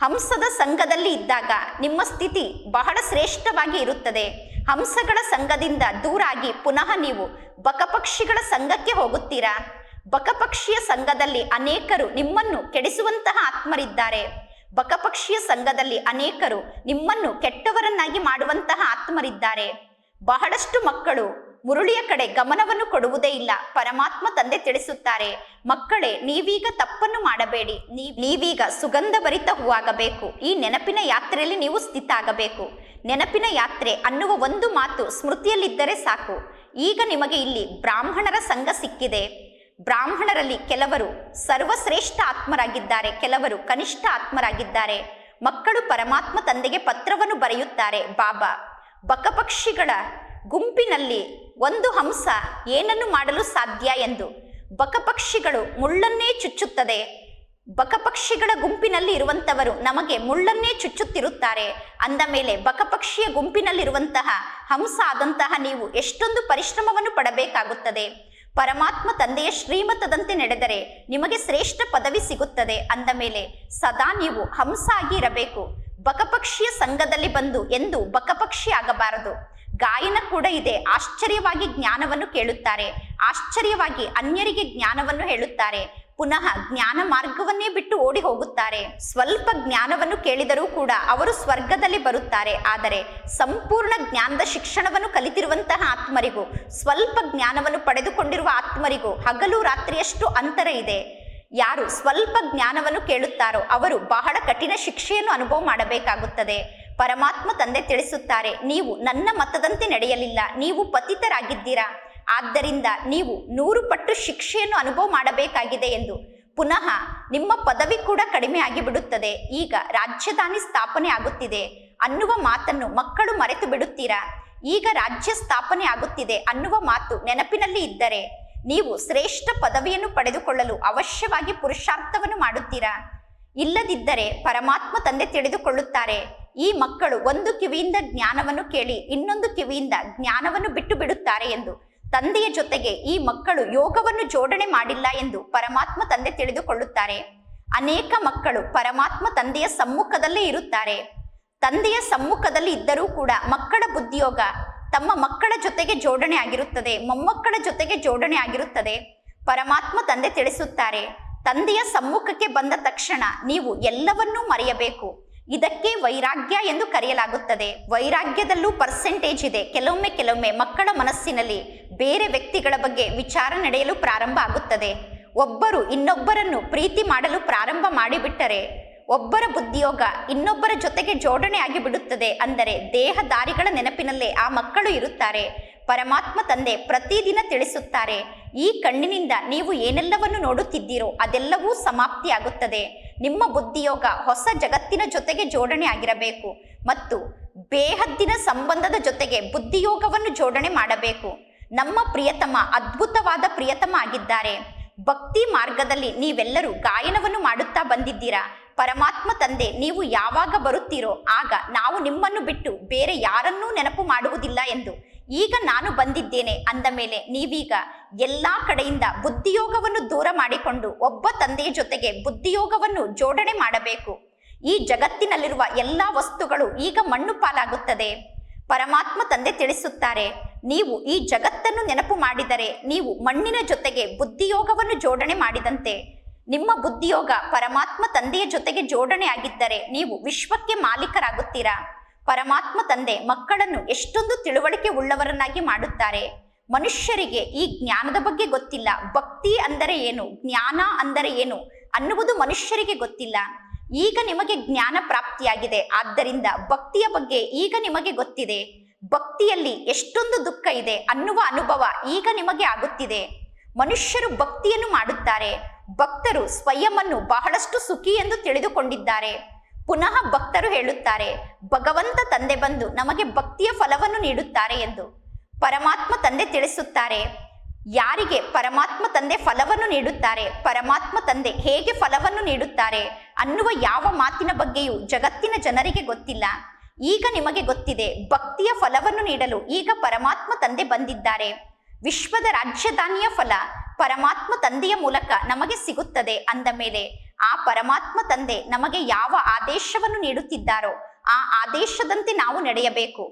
ಹಂಸದ ಸಂಘದಲ್ಲಿ ಇದ್ದಾಗ ನಿಮ್ಮ ಸ್ಥಿತಿ ಬಹಳ ಶ್ರೇಷ್ಠವಾಗಿ ಇರುತ್ತದೆ. ಹಂಸಗಳ ಸಂಘದಿಂದ ದೂರಾಗಿ ಪುನಃ ನೀವು ಬಕಪಕ್ಷಿಗಳ ಸಂಘಕ್ಕೆ ಹೋಗುತ್ತೀರಾ? ಬಕಪಕ್ಷಿಯ ಸಂಘದಲ್ಲಿ ಅನೇಕರು ನಿಮ್ಮನ್ನು ಕೆಡಿಸುವಂತಹ ಆತ್ಮರಿದ್ದಾರೆ. ಬಕಪಕ್ಷಿಯ ಸಂಘದಲ್ಲಿ ಅನೇಕರು ನಿಮ್ಮನ್ನು ಕೆಟ್ಟವರನ್ನಾಗಿ ಮಾಡುವಂತಹ ಆತ್ಮರಿದ್ದಾರೆ. ಬಹಳಷ್ಟು ಮಕ್ಕಳು ಮುರುಳಿಯ ಕಡೆ ಗಮನವನ್ನು ಕೊಡುವುದೇ ಇಲ್ಲ. ಪರಮಾತ್ಮ ತಂದೆ ತಿಳಿಸುತ್ತಾರೆ, ಮಕ್ಕಳೇ, ನೀವೀಗ ತಪ್ಪನ್ನು ಮಾಡಬೇಡಿ. ನೀವೀಗ ಸುಗಂಧ ಭರಿತ ಹೂವಾಗಬೇಕು. ಈ ನೆನಪಿನ ಯಾತ್ರೆಯಲ್ಲಿ ನೀವು ಸ್ಥಿತ ಆಗಬೇಕು ನೆನಪಿನ ಯಾತ್ರೆ ಅನ್ನುವ ಒಂದು ಮಾತು ಸ್ಮೃತಿಯಲ್ಲಿದ್ದರೆ ಸಾಕು. ಈಗ ನಿಮಗೆ ಇಲ್ಲಿ ಬ್ರಾಹ್ಮಣರ ಸಂಘ ಸಿಕ್ಕಿದೆ. ಬ್ರಾಹ್ಮಣರಲ್ಲಿ ಕೆಲವರು ಸರ್ವಶ್ರೇಷ್ಠ ಆತ್ಮರಾಗಿದ್ದಾರೆ, ಕೆಲವರು ಕನಿಷ್ಠ ಆತ್ಮರಾಗಿದ್ದಾರೆ. ಮಕ್ಕಳು ಪರಮಾತ್ಮ ತಂದೆಗೆ ಪತ್ರವನ್ನು ಬರೆಯುತ್ತಾರೆ, ಬಾಬಾ, ಬಕಪಕ್ಷಿಗಳ ಗುಂಪಿನಲ್ಲಿ ಒಂದು ಹಂಸ ಏನನ್ನು ಮಾಡಲು ಸಾಧ್ಯ ಎಂದು ಬಕಪಕ್ಷಿಗಳು ಮುಳ್ಳನ್ನೇ ಚುಚ್ಚುತ್ತದೆ. ಬಕಪಕ್ಷಿಗಳ ಗುಂಪಿನಲ್ಲಿ ಇರುವಂತವರು ನಮಗೆ ಮುಳ್ಳನ್ನೇ ಚುಚ್ಚುತ್ತಿರುತ್ತಾರೆ. ಅಂದ ಮೇಲೆ ಬಕಪಕ್ಷಿಯ ಗುಂಪಿನಲ್ಲಿರುವಂತಹ ಹಂಸ ಆದಂತಹ ನೀವು ಎಷ್ಟೊಂದು ಪರಿಶ್ರಮವನ್ನು ಪಡಬೇಕಾಗುತ್ತದೆ. ಪರಮಾತ್ಮ ತಂದೆಯ ಶ್ರೀಮತದಂತೆ ನಡೆದರೆ ನಿಮಗೆ ಶ್ರೇಷ್ಠ ಪದವಿ ಸಿಗುತ್ತದೆ. ಅಂದ ಮೇಲೆ ಸದಾ ನೀವು ಹಂಸ ಆಗಿ ಇರಬೇಕು. ಬಕಪಕ್ಷಿಯ ಸಂಘದಲ್ಲಿ ಬಂದು ಎಂದು ಬಕಪಕ್ಷಿ ಆಗಬಾರದು. ಗಾಯನ ಕೂಡ ಇದೆ. ಆಶ್ಚರ್ಯವಾಗಿ ಜ್ಞಾನವನ್ನು ಕೇಳುತ್ತಾರೆ. ಆಶ್ಚರ್ಯವಾಗಿ ಅನ್ಯರಿಗೆ ಜ್ಞಾನವನ್ನು ಹೇಳುತ್ತಾರೆ. ಪುನಃ ಜ್ಞಾನ ಮಾರ್ಗವನ್ನೇ ಬಿಟ್ಟು ಓಡಿ ಹೋಗುತ್ತಾರೆ. ಸ್ವಲ್ಪ ಜ್ಞಾನವನ್ನು ಕೇಳಿದರೂ ಕೂಡ ಅವರು ಸ್ವರ್ಗದಲ್ಲಿ ಬರುತ್ತಾರೆ. ಆದರೆ ಸಂಪೂರ್ಣ ಜ್ಞಾನದ ಶಿಕ್ಷಣವನ್ನು ಕಲಿತಿರುವಂತಹ ಆತ್ಮರಿಗೂ, ಸ್ವಲ್ಪ ಜ್ಞಾನವನ್ನು ಪಡೆದುಕೊಂಡಿರುವ ಆತ್ಮರಿಗೂ ಹಗಲು ರಾತ್ರಿಯಷ್ಟು ಅಂತರ ಇದೆ. ಯಾರು ಸ್ವಲ್ಪ ಜ್ಞಾನವನ್ನು ಕೇಳುತ್ತಾರೋ ಅವರು ಬಹಳ ಕಠಿಣ ಶಿಕ್ಷೆಯನ್ನು ಅನುಭವ ಮಾಡಬೇಕಾಗುತ್ತದೆ. ಪರಮಾತ್ಮ ತಂದೆ ತಿಳಿಸುತ್ತಾರೆ, ನೀವು ನನ್ನ ಮತದಂತೆ ನಡೆಯಲಿಲ್ಲ, ನೀವು ಪತಿತರಾಗಿದ್ದೀರಾ? ಆದ್ದರಿಂದ ನೀವು ನೂರು ಪಟ್ಟು ಶಿಕ್ಷೆಯನ್ನು ಅನುಭವ ಮಾಡಬೇಕಾಗಿದೆ ಎಂದು. ಪುನಃ ನಿಮ್ಮ ಪದವಿ ಕೂಡ ಕಡಿಮೆ ಆಗಿಬಿಡುತ್ತದೆ, ಈಗ ರಾಜಧಾನಿ ಸ್ಥಾಪನೆ ಆಗುತ್ತಿದೆ, ಅನ್ನುವ ಮಾತನ್ನು ಮಕ್ಕಳು ಮರೆತು ಬಿಡುತ್ತೀರಾ? ಈಗ ರಾಜ್ಯ ಸ್ಥಾಪನೆ ಆಗುತ್ತಿದೆ ಅನ್ನುವ ಮಾತು ನೆನಪಿನಲ್ಲಿ ಇದ್ದರೆ, ನೀವು ಶ್ರೇಷ್ಠ ಪದವಿಯನ್ನು ಪಡೆದುಕೊಳ್ಳಲು ಅವಶ್ಯವಾಗಿ ಪುರುಷಾರ್ಥವನ್ನು ಮಾಡುತ್ತೀರಾ? ಇಲ್ಲದಿದ್ದರೆ ಪರಮಾತ್ಮ ತಂದೆ ತಿಳಿದುಕೊಳ್ಳುತ್ತಾರೆ. ಈ ಮಕ್ಕಳು ಒಂದು ಕಿವಿಯಿಂದ ಜ್ಞಾನವನ್ನು ಕೇಳಿ ಇನ್ನೊಂದು ಕಿವಿಯಿಂದ ಜ್ಞಾನವನ್ನು ಬಿಟ್ಟು ಬಿಡುತ್ತಾರೆ ಎಂದು. ತಂದೆಯ ಜೊತೆಗೆ ಈ ಮಕ್ಕಳು ಯೋಗವನ್ನು ಜೋಡಣೆ ಮಾಡಿಲ್ಲ ಎಂದು ಪರಮಾತ್ಮ ತಂದೆ ತಿಳಿದುಕೊಳ್ಳುತ್ತಾರೆ. ಅನೇಕ ಮಕ್ಕಳು ಪರಮಾತ್ಮ ತಂದೆಯ ಸಮ್ಮುಖದಲ್ಲೇ ಇರುತ್ತಾರೆ. ತಂದೆಯ ಸಮ್ಮುಖದಲ್ಲಿ ಇದ್ದರೂ ಕೂಡ ಮಕ್ಕಳ ಬುದ್ಧಿಯೋಗ ತಮ್ಮ ಮಕ್ಕಳ ಜೊತೆಗೆ ಜೋಡಣೆ ಆಗಿರುತ್ತದೆ, ಮೊಮ್ಮಕ್ಕಳ ಜೊತೆಗೆ ಜೋಡಣೆ ಆಗಿರುತ್ತದೆ. ಪರಮಾತ್ಮ ತಂದೆ ತಿಳಿಸುತ್ತಾರೆ. ತಂದೆಯ ಸಮ್ಮುಖಕ್ಕೆ ಬಂದ ತಕ್ಷಣ ನೀವು ಎಲ್ಲವನ್ನೂ ಮರೆಯಬೇಕು. ಇದಕ್ಕೆ ವೈರಾಗ್ಯ ಎಂದು ಕರೆಯಲಾಗುತ್ತದೆ. ವೈರಾಗ್ಯದಲ್ಲೂ ಪರ್ಸೆಂಟೇಜ್ ಇದೆ. ಕೆಲವೊಮ್ಮೆ ಕೆಲವೊಮ್ಮೆ ಮಕ್ಕಳ ಮನಸ್ಸಿನಲ್ಲಿ ಬೇರೆ ವ್ಯಕ್ತಿಗಳ ಬಗ್ಗೆ ವಿಚಾರ ನಡೆಯಲು ಪ್ರಾರಂಭ ಆಗುತ್ತದೆ. ಒಬ್ಬರು ಇನ್ನೊಬ್ಬರನ್ನು ಪ್ರೀತಿ ಮಾಡಲು ಪ್ರಾರಂಭ ಮಾಡಿಬಿಟ್ಟರೆ ಒಬ್ಬರ ಬುದ್ಧಿಯೋಗ ಇನ್ನೊಬ್ಬರ ಜೊತೆಗೆ ಜೋಡಣೆ ಆಗಿ ಬಿಡುತ್ತದೆ ಅಂದರೆ ದೇಹದಾರಿಗಳ ನೆನಪಿನಲ್ಲೇ ಆ ಮಕ್ಕಳು ಇರುತ್ತಾರೆ. ಪರಮಾತ್ಮ ತಂದೆ ಪ್ರತಿದಿನ ತಿಳಿಸುತ್ತಾರೆ, ಈ ಕಣ್ಣಿನಿಂದ ನೀವು ಏನೆಲ್ಲವನ್ನು ನೋಡುತ್ತಿದ್ದೀರೋ ಅದೆಲ್ಲವೂ ಸಮಾಪ್ತಿಯಾಗುತ್ತದೆ. ನಿಮ್ಮ ಬುದ್ಧಿಯೋಗ ಹೊಸ ಜಗತ್ತಿನ ಜೊತೆಗೆ ಜೋಡಣೆ ಆಗಿರಬೇಕು ಮತ್ತು ಬೇಹದ್ದಿನ ಸಂಬಂಧದ ಜೊತೆಗೆ ಬುದ್ಧಿಯೋಗವನ್ನು ಜೋಡಣೆ ಮಾಡಬೇಕು. ನಮ್ಮ ಪ್ರಿಯತಮ ಅದ್ಭುತವಾದ ಪ್ರಿಯತಮ ಆಗಿದ್ದಾರೆ. ಭಕ್ತಿ ಮಾರ್ಗದಲ್ಲಿ ನೀವೆಲ್ಲರೂ ಗಾಯನವನ್ನು ಮಾಡುತ್ತಾ ಬಂದಿದ್ದೀರಾ? ಪರಮಾತ್ಮ ತಂದೆ, ನೀವು ಯಾವಾಗ ಬರುತ್ತೀರೋ ಆಗ ನಾವು ನಿಮ್ಮನ್ನು ಬಿಟ್ಟು ಬೇರೆ ಯಾರನ್ನೂ ನೆನಪು ಮಾಡುವುದಿಲ್ಲ ಎಂದು ಈಗ ನಾನು ಬಂದಿದ್ದೇನೆ ಅಂದ ಮೇಲೆ ನೀವೀಗ ಎಲ್ಲಾ ಕಡೆಯಿಂದ ಬುದ್ಧಿಯೋಗವನ್ನು ದೂರ ಮಾಡಿಕೊಂಡು ಒಬ್ಬ ತಂದೆಯ ಜೊತೆಗೆ ಬುದ್ಧಿಯೋಗವನ್ನು ಜೋಡಣೆ ಮಾಡಬೇಕು. ಈ ಜಗತ್ತಿನಲ್ಲಿರುವ ಎಲ್ಲ ವಸ್ತುಗಳು ಈಗ ಮಣ್ಣು ಪಾಲಾಗುತ್ತದೆ. ಪರಮಾತ್ಮ ತಂದೆ ತಿಳಿಸುತ್ತಾರೆ, ನೀವು ಈ ಜಗತ್ತನ್ನು ನೆನಪು ಮಾಡಿದರೆ ನೀವು ಮಣ್ಣಿನ ಜೊತೆಗೆ ಬುದ್ಧಿಯೋಗವನ್ನು ಜೋಡಣೆ ಮಾಡಿದಂತೆ. ನಿಮ್ಮ ಬುದ್ಧಿಯೋಗ ಪರಮಾತ್ಮ ತಂದೆಯ ಜೊತೆಗೆ ಜೋಡಣೆ ಆಗಿದ್ದರೆ ನೀವು ವಿಶ್ವಕ್ಕೆ ಮಾಲೀಕರಾಗುತ್ತೀರಾ? ಪರಮಾತ್ಮ ತಂದೆ ಮಕ್ಕಳನ್ನು ಎಷ್ಟೊಂದು ತಿಳುವಳಿಕೆ ಉಳ್ಳವರನ್ನಾಗಿ ಮಾಡುತ್ತಾರೆ. ಮನುಷ್ಯರಿಗೆ ಈ ಜ್ಞಾನದ ಬಗ್ಗೆ ಗೊತ್ತಿಲ್ಲ. ಭಕ್ತಿ ಅಂದರೆ ಏನು? ಜ್ಞಾನ ಅಂದರೆ ಏನು? ಅನ್ನುವುದು ಮನುಷ್ಯರಿಗೆ ಗೊತ್ತಿಲ್ಲ. ಈಗ ನಿಮಗೆ ಜ್ಞಾನ ಪ್ರಾಪ್ತಿಯಾಗಿದೆ. ಆದ್ದರಿಂದ ಭಕ್ತಿಯ ಬಗ್ಗೆ ಈಗ ನಿಮಗೆ ಗೊತ್ತಿದೆ. ಭಕ್ತಿಯಲ್ಲಿ ಎಷ್ಟೊಂದು ದುಃಖ ಇದೆ ಅನ್ನುವ ಅನುಭವ ಈಗ ನಿಮಗೆ ಆಗುತ್ತಿದೆ. ಮನುಷ್ಯರು ಭಕ್ತಿಯನ್ನು ಮಾಡುತ್ತಾರೆ. ಭಕ್ತರು ಸ್ವಯಂ ಬಹಳಷ್ಟು ಸುಖಿ ಎಂದು ತಿಳಿದುಕೊಂಡಿದ್ದಾರೆ. ಪುನಃ ಭಕ್ತರು ಹೇಳುತ್ತಾರೆ, ಭಗವಂತ ತಂದೆ ಬಂದು ನಮಗೆ ಭಕ್ತಿಯ ಫಲವನ್ನು ನೀಡುತ್ತಾರೆ ಎಂದು. ಪರಮಾತ್ಮ ತಂದೆ ತಿಳಿಸುತ್ತಾರೆ, ಯಾರಿಗೆ ಪರಮಾತ್ಮ ತಂದೆ ಫಲವನ್ನು ನೀಡುತ್ತಾರೆ, ಪರಮಾತ್ಮ ತಂದೆ ಹೇಗೆ ಫಲವನ್ನು ನೀಡುತ್ತಾರೆ ಅನ್ನುವ ಯಾವ ಮಾತಿನ ಬಗ್ಗೆಯೂ ಜಗತ್ತಿನ ಜನರಿಗೆ ಗೊತ್ತಿಲ್ಲ. ಈಗ ನಿಮಗೆ ಗೊತ್ತಿದೆ, ಭಕ್ತಿಯ ಫಲವನ್ನು ನೀಡಲು ಈಗ ಪರಮಾತ್ಮ ತಂದೆ ಬಂದಿದ್ದಾರೆ. ವಿಶ್ವದ ರಾಜ್ಯಧಾನಿಯ ಫಲ ಪರಮಾತ್ಮ ತಂದೆಯ ಮೂಲಕ ನಮಗೆ ಸಿಗುತ್ತದೆ ಅಂದ ಮೇಲೆ ಆ ಪರಮಾತ್ಮ ತಂದೆ ನಮಗೆ ಯಾವ ಆದೇಶವನ್ನು ನೀಡುತ್ತಿದ್ದಾರೋ ಆ ಆದೇಶದಂತೆ ನಾವು ನಡೆಯಬೇಕು.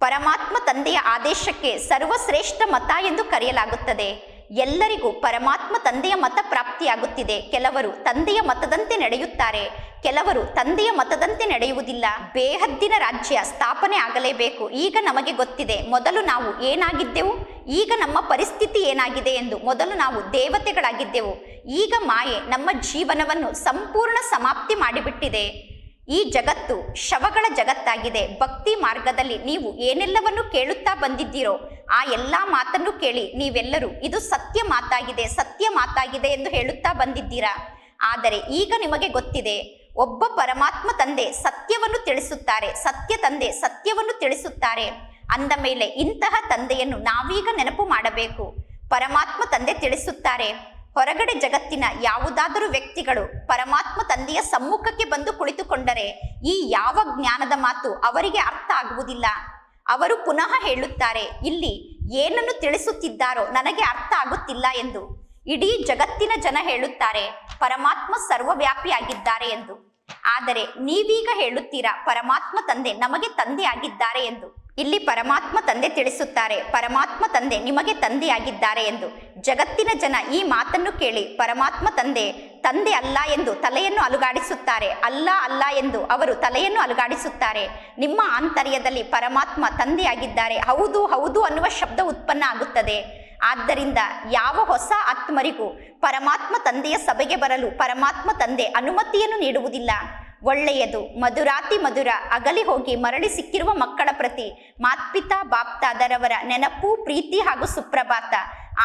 ಪರಮಾತ್ಮ ತಂದೆಯ ಆದೇಶಕ್ಕೆ ಸರ್ವಶ್ರೇಷ್ಠ ಮತ ಎಂದು ಕರೆಯಲಾಗುತ್ತದೆ. ಎಲ್ಲರಿಗೂ ಪರಮಾತ್ಮ ತಂದೆಯ ಮತ ಪ್ರಾಪ್ತಿಯಾಗುತ್ತಿದೆ. ಕೆಲವರು ತಂದೆಯ ಮತದಂತೆ ನಡೆಯುತ್ತಾರೆ. ಕೆಲವರು ತಂದೆಯ ಮತದಂತೆ ನಡೆಯುವುದಿಲ್ಲ. ಬೇಹದ್ದಿನ ರಾಜ್ಯ ಸ್ಥಾಪನೆ ಆಗಲೇಬೇಕು. ಈಗ ನಮಗೆ ಗೊತ್ತಿದೆ, ಮೊದಲು ನಾವು ಏನಾಗಿದ್ದೆವು? ಈಗ ನಮ್ಮ ಪರಿಸ್ಥಿತಿ ಏನಾಗಿದೆ ಎಂದು ಮೊದಲು ನಾವು ದೇವತೆಗಳಾಗಿದ್ದೆವು. ಈಗ ಮಾಯೆ ನಮ್ಮ ಜೀವನವನ್ನು ಸಂಪೂರ್ಣ ಸಮಾಪ್ತಿ ಮಾಡಿಬಿಟ್ಟಿದೆ. ಈ ಜಗತ್ತು ಶವಗಳ ಜಗತ್ತಾಗಿದೆ. ಭಕ್ತಿ ಮಾರ್ಗದಲ್ಲಿ ನೀವು ಏನೆಲ್ಲವನ್ನು ಕೇಳುತ್ತಾ ಬಂದಿದ್ದೀರೋ, ಆ ಎಲ್ಲ ಮಾತನ್ನು ಕೇಳಿ ನೀವೆಲ್ಲರೂ ಇದು ಸತ್ಯ ಮಾತಾಗಿದೆ ಸತ್ಯ ಮಾತಾಗಿದೆ ಎಂದು ಹೇಳುತ್ತಾ ಬಂದಿದ್ದೀರಾ? ಆದರೆ ಈಗ ನಿಮಗೆ ಗೊತ್ತಿದೆ, ಒಬ್ಬ ಪರಮಾತ್ಮ ತಂದೆ ಸತ್ಯವನ್ನು ತಿಳಿಸುತ್ತಾರೆ, ಸತ್ಯ ತಂದೆ ಸತ್ಯವನ್ನು ತಿಳಿಸುತ್ತಾರೆ. ಅಂದ ಮೇಲೆ ಇಂತಹ ತಂದೆಯನ್ನು ನಾವೀಗ ನೆನಪು ಮಾಡಬೇಕು. ಪರಮಾತ್ಮ ತಂದೆ ತಿಳಿಸುತ್ತಾರೆ. ಹೊರಗಡೆ ಜಗತ್ತಿನ ಯಾವುದಾದರೂ ವ್ಯಕ್ತಿಗಳು ಪರಮಾತ್ಮ ತಂದೆಯ ಸಮ್ಮುಖಕ್ಕೆ ಬಂದು ಕುಳಿತುಕೊಂಡರೆ ಈ ಯಾವ ಜ್ಞಾನದ ಮಾತು ಅವರಿಗೆ ಅರ್ಥ ಆಗುವುದಿಲ್ಲ. ಅವರು ಪುನಃ ಹೇಳುತ್ತಾರೆ, ಇಲ್ಲಿ ಏನನ್ನು ತಿಳಿಸುತ್ತಿದ್ದಾರೋ ನನಗೆ ಅರ್ಥ ಆಗುತ್ತಿಲ್ಲ ಎಂದು. ಇಡೀ ಜಗತ್ತಿನ ಜನ ಹೇಳುತ್ತಾರೆ, ಪರಮಾತ್ಮ ಸರ್ವವ್ಯಾಪಿಯಾಗಿದ್ದಾರೆ ಎಂದು. ಆದರೆ ನೀವೀಗ ಹೇಳುತ್ತೀರಾ, ಪರಮಾತ್ಮ ತಂದೆ ನಮಗೆ ತಂದೆ ಆಗಿದ್ದಾರೆ ಎಂದು. ಇಲ್ಲಿ ಪರಮಾತ್ಮ ತಂದೆ ತಿಳಿಸುತ್ತಾರೆ. ಪರಮಾತ್ಮ ತಂದೆ ನಿಮಗೆ ತಂದೆಯಾಗಿದ್ದಾರೆ ಎಂದು. ಜಗತ್ತಿನ ಜನ ಈ ಮಾತನ್ನು ಕೇಳಿ ಪರಮಾತ್ಮ ತಂದೆ ತಂದೆ ಅಲ್ಲ ಎಂದು ತಲೆಯನ್ನು ಅಲುಗಾಡಿಸುತ್ತಾರೆ. ಅಲ್ಲ ಅಲ್ಲ ಎಂದು ಅವರು ತಲೆಯನ್ನು ಅಲುಗಾಡಿಸುತ್ತಾರೆ. ನಿಮ್ಮ ಆಂತರ್ಯದಲ್ಲಿ ಪರಮಾತ್ಮ ತಂದೆಯಾಗಿದ್ದಾರೆ. ಹೌದು ಹೌದು ಅನ್ನುವ ಶಬ್ದ ಉತ್ಪನ್ನ ಆಗುತ್ತದೆ. ಆದ್ದರಿಂದ ಯಾವ ಹೊಸ ಆತ್ಮರಿಗೂ ಪರಮಾತ್ಮ ತಂದೆಯ ಸಭೆಗೆ ಬರಲು ಪರಮಾತ್ಮ ತಂದೆ ಅನುಮತಿಯನ್ನು ನೀಡುವುದಿಲ್ಲ. ಒಳ್ಳೆಯದು. ಮಧುರಾತಿ ಮಧುರ. ಅಗಲಿ ಹೋಗಿ ಮರಳಿ ಸಿಕ್ಕಿರುವ ಮಕ್ಕಳ ಪ್ರತಿ ಮಾತ್ಪಿತಾ, ಬಾಪ್ತಾದರವರ ನೆನಪು, ಪ್ರೀತಿ ಹಾಗೂ ಸುಪ್ರಭಾತ.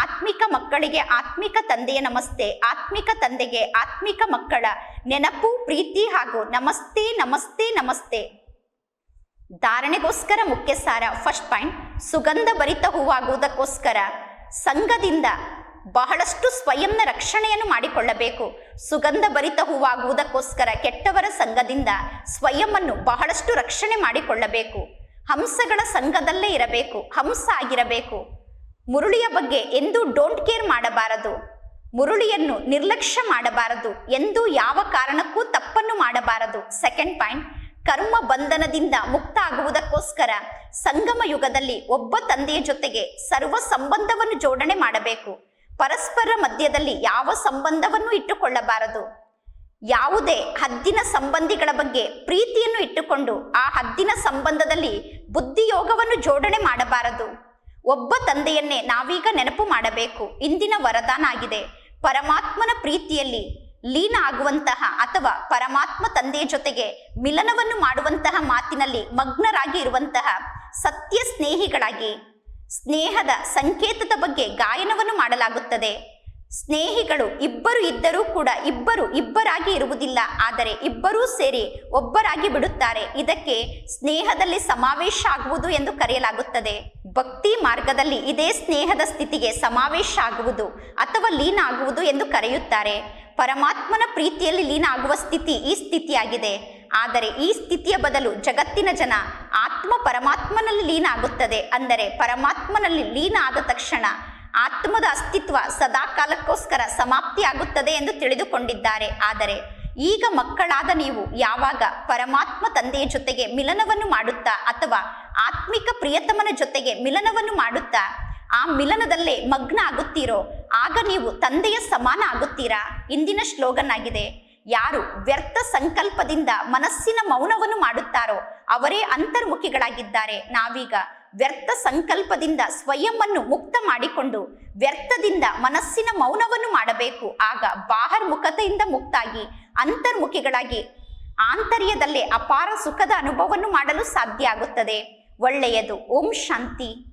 ಆತ್ಮಿಕ ಮಕ್ಕಳಿಗೆ ಆತ್ಮಿಕ ತಂದೆಯ ನಮಸ್ತೆ. ಆತ್ಮಿಕ ತಂದೆಗೆ ಆತ್ಮಿಕ ಮಕ್ಕಳ ನೆನಪು, ಪ್ರೀತಿ ಹಾಗೂ ನಮಸ್ತೆ ನಮಸ್ತೆ ನಮಸ್ತೆ. ಧಾರಣೆಗೋಸ್ಕರ ಮುಖ್ಯ ಸಾರ ಫಸ್ಟ್ ಪಾಯಿಂಟ್ ಸುಗಂಧ ಭರಿತ ಹೂವಾಗುವುದಕ್ಕೋಸ್ಕರ. ಸಂಘದಿಂದ ಬಹಳಷ್ಟು ಸ್ವಯಂನ ರಕ್ಷಣೆಯನ್ನು ಮಾಡಿಕೊಳ್ಳಬೇಕು. ಸುಗಂಧ ಭರಿತ ಹೂವಾಗುವುದಕ್ಕೋಸ್ಕರ ಕೆಟ್ಟವರ ಸಂಘದಿಂದ ಸ್ವಯಂವನ್ನು ಬಹಳಷ್ಟು ರಕ್ಷಣೆ ಮಾಡಿಕೊಳ್ಳಬೇಕು. ಹಂಸಗಳ ಸಂಘದಲ್ಲೇ ಇರಬೇಕು, ಹಂಸ ಆಗಿರಬೇಕು. ಮುರುಳಿಯ ಬಗ್ಗೆ ಎಂದೂ ಡೋಂಟ್ ಕೇರ್ ಮಾಡಬಾರದು. ಮುರುಳಿಯನ್ನು ನಿರ್ಲಕ್ಷ್ಯ ಮಾಡಬಾರದು, ಎಂದು ಯಾವ ಕಾರಣಕ್ಕೂ ತಪ್ಪನ್ನು ಮಾಡಬಾರದು. ಸೆಕೆಂಡ್ ಪಾಯಿಂಟ್ ಕರ್ಮ ಬಂಧನದಿಂದ ಮುಕ್ತ ಆಗುವುದಕ್ಕೋಸ್ಕರ ಸಂಗಮ ಯುಗದಲ್ಲಿ ಒಬ್ಬ ತಂದೆಯ ಜೊತೆಗೆ ಸರ್ವ ಸಂಬಂಧವನ್ನು ಜೋಡಣೆ ಮಾಡಬೇಕು. ಪರಸ್ಪರ ಮಧ್ಯದಲ್ಲಿ ಯಾವ ಸಂಬಂಧವನ್ನು ಇಟ್ಟುಕೊಳ್ಳಬಾರದು? ಯಾವುದೇ ಹದ್ದಿನ ಸಂಬಂಧಿಗಳ ಬಗ್ಗೆ ಪ್ರೀತಿಯನ್ನು ಇಟ್ಟುಕೊಂಡು ಆ ಹದ್ದಿನ ಸಂಬಂಧದಲ್ಲಿ ಬುದ್ಧಿಯೋಗವನ್ನು ಜೋಡಣೆ ಮಾಡಬಾರದು. ಒಬ್ಬ ತಂದೆಯನ್ನೇ ನಾವೀಗ ನೆನಪು ಮಾಡಬೇಕು. ಇಂದಿನ ವರದಾನ ಆಗಿದೆ. ಪರಮಾತ್ಮನ ಪ್ರೀತಿಯಲ್ಲಿ ಲೀನ ಆಗುವಂತಹ ಅಥವಾ ಪರಮಾತ್ಮ ತಂದೆಯ ಜೊತೆಗೆ ಮಿಲನವನ್ನು ಮಾಡುವಂತಹ ಮಾತಿನಲ್ಲಿ ಮಗ್ನರಾಗಿ ಇರುವಂತಹ ಸತ್ಯ ಸ್ನೇಹಿಗಳಾಗಿ ಸ್ನೇಹದ ಸಂಕೇತದ ಬಗ್ಗೆ ಗಾಯನವನ್ನು ಮಾಡಲಾಗುತ್ತದೆ. ಸ್ನೇಹಿಗಳು ಇಬ್ಬರು ಇದ್ದರೂ ಕೂಡ ಇಬ್ಬರು ಇಬ್ಬರಾಗಿ ಇರುವುದಿಲ್ಲ. ಆದರೆ ಇಬ್ಬರೂ ಸೇರಿ ಒಬ್ಬರಾಗಿ ಬಿಡುತ್ತಾರೆ. ಇದಕ್ಕೆ ಸ್ನೇಹದಲ್ಲಿ ಸಮಾವೇಶ ಆಗುವುದು ಎಂದು ಕರೆಯಲಾಗುತ್ತದೆ. ಭಕ್ತಿ ಮಾರ್ಗದಲ್ಲಿ ಇದೇ ಸ್ನೇಹದ ಸ್ಥಿತಿಗೆ ಸಮಾವೇಶ ಆಗುವುದು ಅಥವಾ ಲೀನ ಆಗುವುದು ಎಂದು ಕರೆಯುತ್ತಾರೆ. ಪರಮಾತ್ಮನ ಪ್ರೀತಿಯಲ್ಲಿ ಲೀನ ಆಗುವ ಸ್ಥಿತಿ ಈ ಸ್ಥಿತಿಯಾಗಿದೆ. ಆದರೆ ಈ ಸ್ಥಿತಿಯ ಬದಲು ಜಗತ್ತಿನ ಜನ ಆತ್ಮ ಪರಮಾತ್ಮನಲ್ಲಿ ಲೀನ ಆಗುತ್ತದೆ ಅಂದರೆ ಪರಮಾತ್ಮನಲ್ಲಿ ಲೀನ ಆದ ತಕ್ಷಣ ಆತ್ಮದ ಅಸ್ತಿತ್ವ ಸದಾ ಕಾಲಕ್ಕೋಸ್ಕರ ಸಮಾಪ್ತಿಯಾಗುತ್ತದೆ ಎಂದು ತಿಳಿದುಕೊಂಡಿದ್ದಾರೆ. ಆದರೆ ಈಗ ಮಕ್ಕಳಾದ ನೀವು ಯಾವಾಗ ಪರಮಾತ್ಮ ತಂದೆಯ ಜೊತೆಗೆ ಮಿಲನವನ್ನು ಮಾಡುತ್ತಾ ಅಥವಾ ಆತ್ಮಿಕ ಪ್ರಿಯತಮನ ಜೊತೆಗೆ ಮಿಲನವನ್ನು ಮಾಡುತ್ತಾ ಆ ಮಿಲನದಲ್ಲೇ ಮಗ್ನ ಆಗುತ್ತೀರೋ, ಆಗ ನೀವು ತಂದೆಯ ಸಮಾನ ಆಗುತ್ತೀರಾ? ಇಂದಿನ ಶ್ಲೋಗನ್ ಆಗಿದೆ ಯಾರು ವ್ಯರ್ಥ ಸಂಕಲ್ಪದಿಂದ ಮನಸ್ಸಿನ ಮೌನವನ್ನು ಮಾಡುತ್ತಾರೋ ಅವರೇ ಅಂತರ್ಮುಖಿಗಳಾಗಿದ್ದಾರೆ. ನಾವೀಗ ವ್ಯರ್ಥ ಸಂಕಲ್ಪದಿಂದ ಸ್ವಯಂವನ್ನು ಮುಕ್ತ ಮಾಡಿಕೊಂಡು ವ್ಯರ್ಥದಿಂದ ಮನಸ್ಸಿನ ಮೌನವನ್ನು ಮಾಡಬೇಕು. ಆಗ ಬಾಹರ್ಮುಖತೆಯಿಂದ ಮುಕ್ತಾಗಿ ಅಂತರ್ಮುಖಿಗಳಾಗಿ ಆಂತರ್ಯದಲ್ಲೇ ಅಪಾರ ಸುಖದ ಅನುಭವವನ್ನು ಮಾಡಲು ಸಾಧ್ಯ ಆಗುತ್ತದೆ. ಒಳ್ಳೆಯದು. ಓಂ ಶಾಂತಿ.